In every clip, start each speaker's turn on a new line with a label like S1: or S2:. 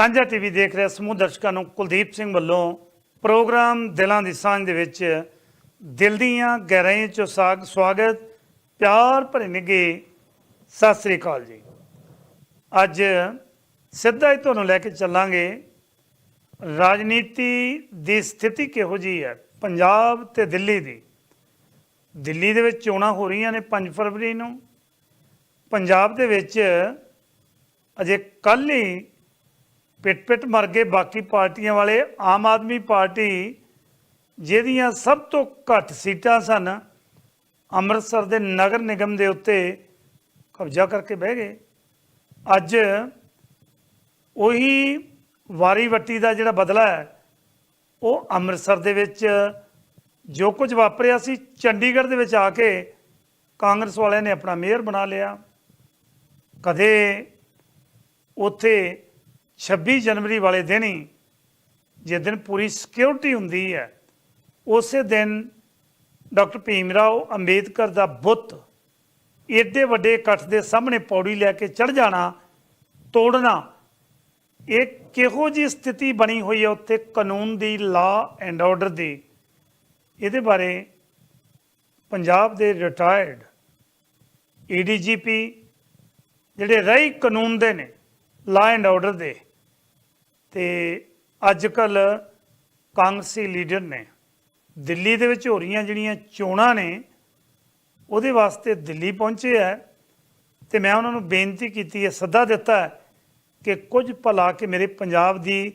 S1: ਸਾਂਝਾ ਟੀਵੀ ਦੇਖ ਰਹੇ ਸਮੂਹ ਦਰਸ਼ਕਾਂ ਨੂੰ ਕੁਲਦੀਪ ਸਿੰਘ ਵੱਲੋਂ ਪ੍ਰੋਗਰਾਮ ਦਿਲਾਂ ਦੀ ਸਾਂਝ ਦੇ ਵਿੱਚ ਦਿਲ ਦੀਆਂ ਗਹਿਰਾਈਆਂ ਚੋਂ ਸਾਗ ਸਵਾਗਤ, ਪਿਆਰ ਭਰੇ ਨਿੱਘੇ। ਸਤਿ ਸ੍ਰੀ ਅਕਾਲ ਜੀ। ਅੱਜ ਸਿੱਧਾ ਹੀ ਤੁਹਾਨੂੰ ਲੈ ਕੇ ਚੱਲਾਂਗੇ। ਰਾਜਨੀਤੀ ਦੀ ਸਥਿਤੀ ਕਿਹੋ ਜੀ ਹੈ? ਪੰਜਾਬ ਤੇ ਦਿੱਲੀ ਦੀ। ਦਿੱਲੀ ਦੇ ਵਿੱਚ ਚੋਣਾਂ ਹੋ ਰਹੀਆਂ ਨੇ 5 ਫਰਵਰੀ ਨੂੰ। ਪੰਜਾਬ ਦੇ ਵਿੱਚ ਅਜੇ ਕੱਲ੍ਹ ਹੀ ਪਿੱਟ ਪਿੱਟ ਮਰ ਗਏ ਬਾਕੀ ਪਾਰਟੀਆਂ ਵਾਲੇ। ਆਮ ਆਦਮੀ ਪਾਰਟੀ ਜਿਹਦੀਆਂ ਸਭ ਤੋਂ ਘੱਟ ਸੀਟਾਂ ਸਨ, ਅੰਮ੍ਰਿਤਸਰ ਦੇ ਨਗਰ ਨਿਗਮ ਦੇ ਉੱਤੇ ਕਬਜ਼ਾ ਕਰਕੇ ਬਹਿ ਗਏ। ਅੱਜ ਉਹੀ ਵਾਰੀ ਵੱਟੀ ਦਾ ਜਿਹੜਾ ਬਦਲਾ ਹੈ, ਉਹ ਅੰਮ੍ਰਿਤਸਰ ਦੇ ਵਿੱਚ ਜੋ ਕੁਝ ਵਾਪਰਿਆ ਸੀ, ਚੰਡੀਗੜ੍ਹ ਦੇ ਵਿੱਚ ਆ ਕੇ ਕਾਂਗਰਸ ਵਾਲਿਆਂ ਨੇ ਆਪਣਾ ਮੇਅਰ ਬਣਾ ਲਿਆ। ਕਦੇ ਉੱਥੇ 26 ਜਨਵਰੀ ਵਾਲੇ ਦਿਨ ਹੀ ਜਿਸ ਦਿਨ ਪੂਰੀ ਸਿਕਿਉਰਿਟੀ ਹੁੰਦੀ ਹੈ, ਉਸੇ ਦਿਨ ਡਾਕਟਰ ਭੀਮ ਰਾਓ ਅੰਬੇਦਕਰ ਦਾ ਬੁੱਤ ਏਡੇ ਵੱਡੇ ਇਕੱਠ ਦੇ ਸਾਹਮਣੇ ਪੌੜੀ ਲੈ ਕੇ ਚੜ ਜਾਣਾ, ਤੋੜਨਾ, ਇਹ ਕਿਹੋ ਜੀ ਸਥਿਤੀ ਬਣੀ ਹੋਈ ਹੈ ਉੱਥੇ ਕਾਨੂੰਨ ਦੀ ਲਾ ਐਂਡ ਆਰਡਰ ਦੀ? ਇਹਦੇ ਬਾਰੇ ਪੰਜਾਬ ਦੇ ਰਿਟਾਇਰਡ ਏਡੀਜੀਪੀ ਜਿਹੜੇ ਰਹੀ ਕਾਨੂੰਨ ਦੇ ਨੇ ਲਾ ਐਂਡ ਆਰਡਰ ਦੇ ਤੇ ਅੱਜ ਕੱਲ ਕਾਂਗਰਸੀ ਲੀਡਰ ਨੇ ਦਿੱਲੀ ਦੇ ਵਿੱਚ ਹੋ ਰਹੀਆਂ ਜਿਹੜੀਆਂ ਚੋਣਾਂ ਨੇ, ਉਹਦੇ ਵਾਸਤੇ ਦਿੱਲੀ ਪਹੁੰਚੇ ਹੈ ਤੇ ਮੈਂ ਉਹਨਾਂ ਨੂੰ ਬੇਨਤੀ ਕੀਤੀ ਹੈ, ਸੱਦਾ ਦਿੱਤਾ ਹੈ ਕਿ ਕੁਝ ਭਲਾ ਕਿ ਮੇਰੇ ਪੰਜਾਬ ਦੀ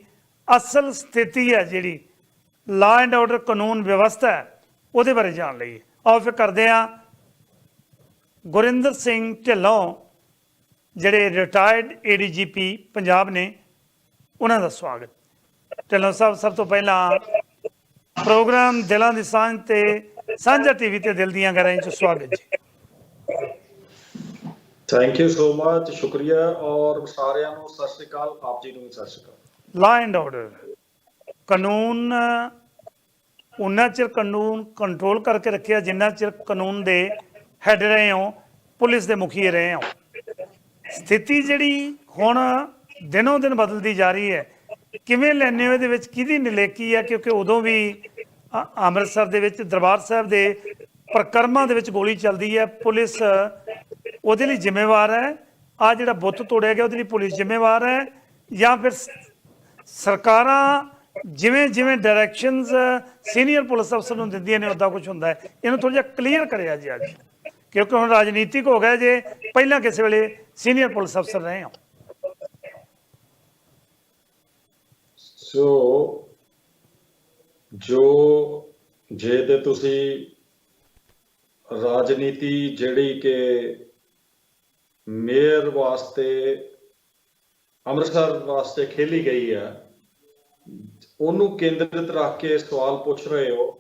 S1: ਅਸਲ ਸਥਿਤੀ ਹੈ ਜਿਹੜੀ ਲਾ ਐਂਡ ਆਰਡਰ ਕਾਨੂੰਨ ਵਿਵਸਥਾ ਹੈ, ਉਹਦੇ ਬਾਰੇ ਜਾਣ ਲਈ ਆਓ ਫਿਰ ਕਰਦੇ ਹਾਂ। ਗੁਰਿੰਦਰ ਸਿੰਘ ਢਿੱਲੋਂ, ਜਿਹੜੇ ਰਿਟਾਇਰਡ ਏਡੀਜੀਪੀ ਪੰਜਾਬ ਨੇ ਉਹਨਾਂ ਦਾ ਸਵਾਗਤ। ਢਿੱਲੋਂ ਸਾਹਿਬ ਸਭ ਤੋਂ ਪਹਿਲਾਂ ਪ੍ਰੋਗਰਾਮ ਦਿਲਾਂ ਦੀ ਸਾਂਝ ਤੇ ਸਾਂਝਾ ਟੀਵੀ ਤੇ ਦਿਲ ਦੀਆਂ ਗਹਿਰਾਈਆਂ ਚ ਸਵਾਗਤ ਜੀ।
S2: ਥੈਂਕ ਯੂ ਸੋ ਮਚ ਸ਼ੁਕਰੀਆ ਔਰ ਸਾਰਿਆਂ ਨੂੰ ਸਤਿ ਸ਼੍ਰੀ ਅਕਾਲ ਆਪ ਜੀ ਨੂੰ ਵੀ ਸਤਿ ਸ਼੍ਰੀ ਅਕਾਲ।
S1: ਲਾ ਐਂਡ ਆਰਡਰ ਕਾਨੂੰਨ ਉਨਾ ਚਿਰ ਕਾਨੂੰਨ ਕੰਟਰੋਲ ਕਰਕੇ ਰੱਖਿਆ ਜਿੰਨਾ ਚਿਰ ਕਾਨੂੰਨ ਦੇ ਹੈਡ ਰਹੇ ਹੋ ਪੁਲਿਸ ਦੇ ਮੁਖੀ ਰਹੇ ਹੋ। ਸਥਿਤੀ ਜਿਹੜੀ ਹੁਣ ਦਿਨੋਂ ਦਿਨ ਬਦਲਦੀ ਜਾ ਰਹੀ ਹੈ। ਕਿਵੇਂ ਲੈਣੇ ਹੋ? ਇਹਦੇ ਵਿੱਚ ਕਿਹਦੀ ਨਲੇਕੀ ਹੈ ਕਿਉਂਕਿ ਉਦੋਂ ਵੀ ਅ- ਅੰਮ੍ਰਿਤਸਰ ਦੇ ਵਿੱਚ, ਦਰਬਾਰ ਸਾਹਿਬ ਦੇ ਪ੍ਰਕਰਮਾਂ ਦੇ ਵਿੱਚ ਗੋਲੀ ਚੱਲਦੀ ਹੈ। ਪੁਲਿਸ ਉਹਦੇ ਲਈ ਜ਼ਿੰਮੇਵਾਰ ਹੈ। ਆ ਜਿਹੜਾ ਬੁੱਤ ਤੋੜਿਆ ਗਿਆ, ਉਹਦੇ ਲਈ ਪੁਲਿਸ ਜ਼ਿੰਮੇਵਾਰ ਹੈ। ਜਾਂ ਫਿਰ ਸਰਕਾਰਾਂ ਜਿਵੇਂ ਜਿਵੇਂ ਡਾਇਰੈਕਸ਼ਨਸ ਸੀਨੀਅਰ ਪੁਲਿਸ ਅਫਸਰ ਨੂੰ ਦਿੰਦੀਆਂ ਨੇ ਉਦਾਂ ਕੁਝ ਹੁੰਦਾ ਹੈ। ਇਹਨੂੰ ਥੋੜਾ ਜਿਹਾ ਕਲੀਅਰ ਕਰਿਆ ਜੀ ਅੱਜ। ਕਿਉਂਕਿ ਹੁਣ ਰਾਜਨੀਤਿਕ ਹੋ ਗਿਆ ਜੇ, ਪਹਿਲਾਂ ਕਿਸੇ ਵੇਲੇ ਸੀਨੀਅਰ ਪੁਲਿਸ ਅਫਸਰ ਰਹੇ ਹੋ।
S2: ਸੋ ਜੋ ਜੇ ਤੇ ਤੁਸੀਂ ਰਾਜਨੀਤੀ ਜਿਹੜੀ ਕਿ ਮੇਅਰ ਵਾਸਤੇ, ਅੰਮ੍ਰਿਤਸਰ ਵਾਸਤੇ ਖੇਲੀ ਗਈ ਹੈ, ਉਹਨੂੰ ਕੇਂਦਰਿਤ ਰੱਖ ਕੇ ਸਵਾਲ ਪੁੱਛ ਰਹੇ ਹੋ,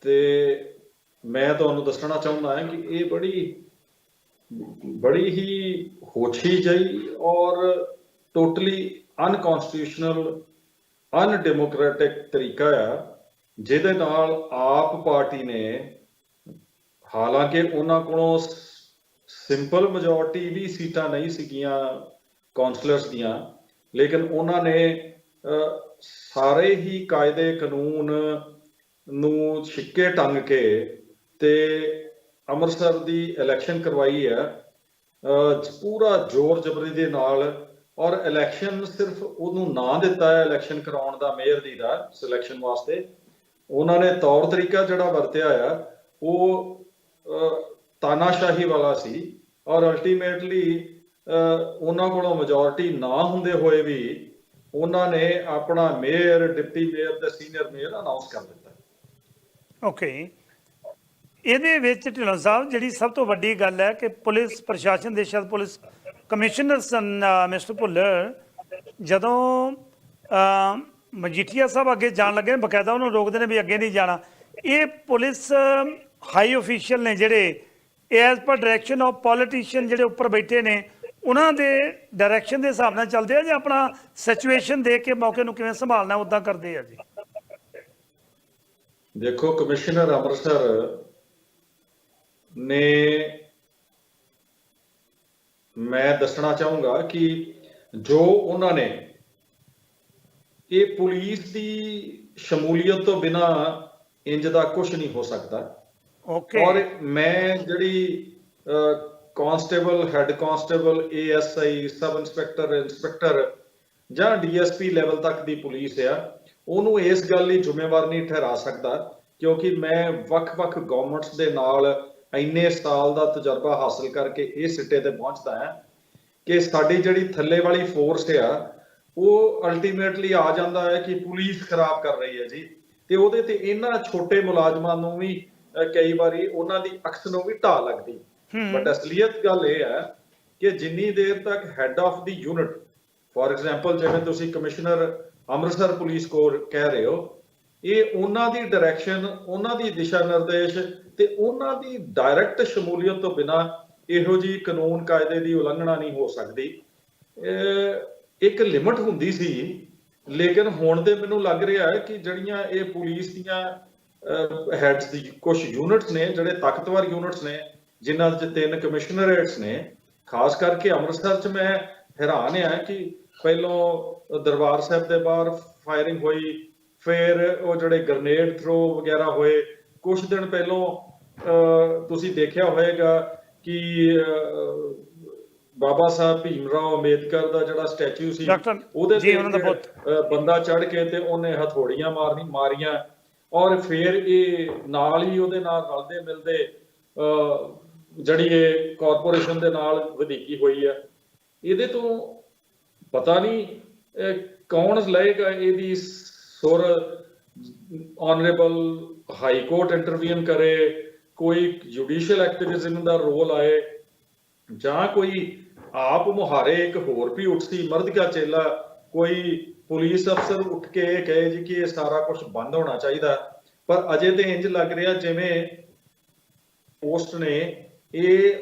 S2: ਤੇ ਮੈਂ ਤੁਹਾਨੂੰ ਦੱਸਣਾ ਚਾਹੁੰਦਾ ਹਾਂ ਕਿ ਇਹ ਬੜੀ ਬੜੀ ਹੀ ਹੋਛੀ ਜਈ ਔਰ ਟੋਟਲੀ ਅਨਕਨਸਟੀਟਿਊਸ਼ਨਲ ਅਨਡੈਮੋਕ੍ਰੈਟਿਕ ਤਰੀਕਾ ਆ, ਜਿਹਦੇ ਨਾਲ ਆਪ ਪਾਰਟੀ ਨੇ, ਹਾਲਾਂਕਿ ਉਹਨਾਂ ਕੋਲੋਂ ਸਿੰਪਲ ਮੈਜੋਰਟੀ ਵੀ ਸੀਟਾਂ ਨਹੀਂ ਸੀਗੀਆਂ ਕਾਉਂਸਲਰਸ ਦੀਆਂ, ਲੇਕਿਨ ਉਹਨਾਂ ਨੇ ਸਾਰੇ ਹੀ ਕਾਇਦੇ ਕਾਨੂੰਨ ਨੂੰ ਛਿੱਕੇ ਟੰਗ ਕੇ ਤੇ ਅੰਮ੍ਰਿਤਸਰ ਦੀ ਇਲੈਕਸ਼ਨ ਕਰਵਾਈ ਹੈ ਪੂਰਾ ਜ਼ੋਰ ਜ਼ਬਰੀ ਦੇ ਨਾਲ ਔਰ ਇਲੈਕਸ਼ਨ ਸਿਰਫ ਉਹਨੂੰ ਨਾਂ ਦਿੱਤਾ ਹੈ ਇਲੈਕਸ਼ਨ ਕਰਾਉਣ ਦਾ ਮੇਅਰ ਦੀ ਦਾ ਸਿਲੈਕਸ਼ਨ ਵਾਸਤੇ। ਉਹਨਾਂ ਨੇ ਤੌਰ ਤਰੀਕਾ ਜਿਹੜਾ ਵਰਤਿਆ ਆ, ਉਹ ਤਾਨਾਸ਼ਾਹੀ ਵਾਲਾ ਸੀ। ਔਰ ਅਲਟੀਮੇਟਲੀ ਉਹਨਾਂ ਕੋਲੋਂ ਮੈਜੋਰਟੀ ਨਾ ਹੁੰਦੇ ਹੋਏ ਵੀ ਉਹਨਾਂ ਨੇ ਆਪਣਾ ਮੇਅਰ, ਡਿਪਟੀ ਮੇਅਰ ਤੇ ਸੀਨੀਅਰ ਮੇਅਰ ਅਨਾਉਂਸ ਕਰ ਦਿੱਤਾ।
S1: ਓਕੇ ਇਹਦੇ ਵਿੱਚ ਢਿੱਲੋਂ ਸਾਹਿਬ, ਜਿਹੜੀ ਸਭ ਤੋਂ ਵੱਡੀ ਗੱਲ ਹੈ ਕਿ ਪੁਲਿਸ, ਪ੍ਰਸ਼ਾਸਨ ਦੇ ਸ਼ਾਇਦ ਪੁਲਿਸ ਕਮਿਸ਼ਨਰ ਸਨ ਅ, ਮਿਸਟਰ ਭੁੱਲਰ ਜਦੋਂ ਮਜੀਠੀਆ ਸਾਹਿਬ ਅੱਗੇ ਜਾਣ ਲੱਗੇ ਨੇ ਬਕਾਇਦਾ ਉਹਨੂੰ ਰੋਕਦੇ ਨੇ ਵੀ ਅੱਗੇ ਨਹੀਂ ਜਾਣਾ। ਇਹ ਪੁਲਿਸ ਹਾਈ ਅਫੀਸ਼ੀਅਲ ਨੇ ਜਿਹੜੇ as per direction of politician ਜਿਹੜੇ ਉੱਪਰ ਬੈਠੇ ਨੇ ਉਹਨਾਂ ਦੇ ਡਾਇਰੈਕਸ਼ਨ ਦੇ ਹਿਸਾਬ ਨਾਲ ਚੱਲਦੇ ਆ ਜਾਂ ਆਪਣਾ ਸਿਚੁਏਸ਼ਨ ਦੇਖ ਕੇ ਮੌਕੇ ਨੂੰ ਕਿਵੇਂ ਸੰਭਾਲਣਾ ਉਦਾਂ ਕਰਦੇ ਆ ਜੀ?
S2: ਦੇਖੋ ਕਮਿਸ਼ਨਰ ਅੰਮ੍ਰਿਤਸਰ ਨੇ ਮੈਂ ਦੱਸਣਾ ਚਾਹੂੰਗਾ ਕਿ ਜੋ ਉਹਨਾਂ ਨੇ ਇਹ ਪੁਲਿਸ ਦੀ ਸ਼ਮੂਲੀਅਤ ਤੋਂ ਬਿਨਾ ਇੰਜ ਦਾ ਕੁਝ ਨਹੀਂ ਹੋ ਸਕਦਾ।
S1: ਓਕੇ
S2: ਔਰ ਮੈਂ ਜਿਹੜੀ constable head constable ASI sub inspector inspector ਜਾਂ ਡੀਐਸਪੀ ਲੈਵਲ ਤੱਕ ਦੀ ਪੁਲਿਸ ਆ ਉਹਨੂੰ ਇਸ ਗੱਲ ਲਈ ਜ਼ਿੰਮੇਵਾਰ ਨਹੀਂ ਠਹਿਰਾ ਸਕਦਾ ਕਿਉਂਕਿ ਮੈਂ ਵੱਖ-ਵੱਖ ਗਵਰਨਮੈਂਟਸ ਦੇ ਨਾਲ ਇੰਨੇ ਸਾਲ ਦਾ ਤਜਰਬਾ ਹਾਸਲ ਕਰਕੇ ਇਹ ਸਿੱਟੇ ਤੇ ਪਹੁੰਚਦਾ ਹਾਂ ਕਿ ਸਾਡੀ ਜਿਹੜੀ ਥੱਲੇ ਵਾਲੀ ਫੋਰਸ ਆ ਉਹ ਅਲਟੀਮੇਟਲੀ ਆ ਜਾਂਦਾ ਹੈ ਕਿ ਪੁਲਿਸ ਖਰਾਬ ਕਰ ਰਹੀ ਹੈ ਜੀ ਤੇ ਉਹਦੇ ਤੇ ਇਹਨਾਂ ਛੋਟੇ ਮੁਲਾਜ਼ਮਾਂ ਨੂੰ ਵੀ ਕਈ ਵਾਰੀ ਉਹਨਾਂ ਦੀ ਅਕਸ ਨੂੰ ਵੀ ਢਾਹ ਲੱਗਦੀ। ਬਟ ਅਸਲੀਅਤ ਗੱਲ ਇਹ ਹੈ ਕਿ ਜਿੰਨੀ ਦੇਰ ਤੱਕ ਹੈੱਡ ਆਫ ਦੀ ਯੂਨਿਟ ਫੋਰ ਐਗਜ਼ਾਮਪਲ ਜਿਵੇਂ ਤੁਸੀਂ ਕਮਿਸ਼ਨਰ ਅੰਮ੍ਰਿਤਸਰ ਪੁਲਿਸ ਕੋਰ ਕਹਿ ਰਹੇ ਹੋ ਇਹ ਉਹਨਾਂ ਦੀ ਡਾਇਰੈਕਸ਼ਨ ਉਹਨਾਂ ਦੀ ਦਿਸ਼ਾ ਨਿਰਦੇਸ਼ ਤੇ ਉਹਨਾਂ ਦੀ ਡਾਇਰੈਕਟ ਸ਼ਮੂਲੀਅਤ ਤੋਂ ਬਿਨਾ ਇਹੋ ਜੀ ਕਾਨੂੰਨ ਕਾਇਦੇ ਦੀ ਉਲੰਘਣਾ ਨਹੀਂ ਹੋ ਸਕਦੀ। ਇਹ ਇੱਕ ਲਿਮਟ ਹੁੰਦੀ ਸੀ, ਲੇਕਿਨ ਹੁਣ ਤੇ ਮੈਨੂੰ ਲੱਗ ਰਿਹਾ ਹੈ ਕਿ ਜਿਹੜੀਆਂ ਇਹ ਪੁਲਿਸ ਦੀਆਂ ਹੈਡਸ ਦੀ ਕੁਝ ਯੂਨਿਟਸ ਨੇ, ਜਿਹੜੇ ਤਾਕਤਵਰ ਯੂਨਿਟਸ ਨੇ, ਜਿਨ੍ਹਾਂ 'ਚ ਤਿੰਨ ਕਮਿਸ਼ਨਰੇਟਸ ਨੇ, ਖਾਸ ਕਰਕੇ ਅੰਮ੍ਰਿਤਸਰ 'ਚ ਮੈਂ ਹੈਰਾਨ ਹਾਂ ਕਿ ਪਹਿਲੋਂ ਦਰਬਾਰ ਸਾਹਿਬ ਦੇ ਬਾਹਰ ਫਾਇਰਿੰਗ ਹੋਈ ਫਿਰ ਉਹ ਜਿਹੜੇ ਗ੍ਰਨੇਡ ਥਰੋ ਵਗੈਰਾ ਹੋਏ ਕੁਝ ਦਿਨ ਪਹਿਲੋਂ ਤੁਸੀਂ ਦੇਖਿਆ ਹੋਵੇਗਾ ਕਿ ਬਾਬਾ ਸਾਹਿਬ ਭੀਮ ਰਾਓ ਅੰਬੇਦਕਰ ਦਾ ਜਿਹੜਾ ਸਟੈਚੂ ਸੀ ਉਹਦੇ ਤੇ ਬੰਦਾ ਚੜ ਕੇ ਤੇ ਉਹਨੇ ਹਥੌੜੀਆਂ ਮਾਰਨੀ ਮਾਰੀਆਂ ਔਰ ਫਿਰ ਇਹ ਨਾਲ ਹੀ ਉਹਦੇ ਨਾਲ ਰਲਦੇ ਮਿਲਦੇ ਜਿਹੜੀ ਇਹ ਕਾਰਪੋਰੇਸ਼ਨ ਦੇ ਨਾਲ ਵਧੀਕੀ ਹੋਈ ਆ। ਇਹਦੇ ਤੋਂ ਪਤਾ ਨਹੀਂ ਕੌਣ ਲਏਗਾ ਇਹਦੀ ਸੁਰ ਆਨਰੇਬਲ ਹਾਈ ਕੋਰਟ ਇੰਟਰਵੀਨ ਕਰੇ, ਕੋਈ ਜੁਡੀਸ਼ੀਅਲ ਐਕਟਿਵਿਜ਼ਮ ਦਾ ਰੋਲ ਆਏ, ਜਾਂ ਕੋਈ ਆਪ ਮੁਹਾਰੇ ਇੱਕ ਹੋਰ ਵੀ ਉੱਠਦੀ, ਮਰਦ ਕਾ ਚੇਲਾ, ਕੋਈ ਪੁਲਿਸ ਅਫਸਰ ਉੱਠ ਕੇ ਇਹ ਕਹੇ ਜੀ ਕਿ ਇਹ ਸਾਰਾ ਕੁਝ ਬੰਦ ਹੋਣਾ ਚਾਹੀਦਾ। ਪਰ ਅਜੇ ਤੇ ਇੰਜ ਲੱਗ ਰਿਹਾ ਜਿਵੇਂ ਪੋਸਟ ਨੇ, ਇਹ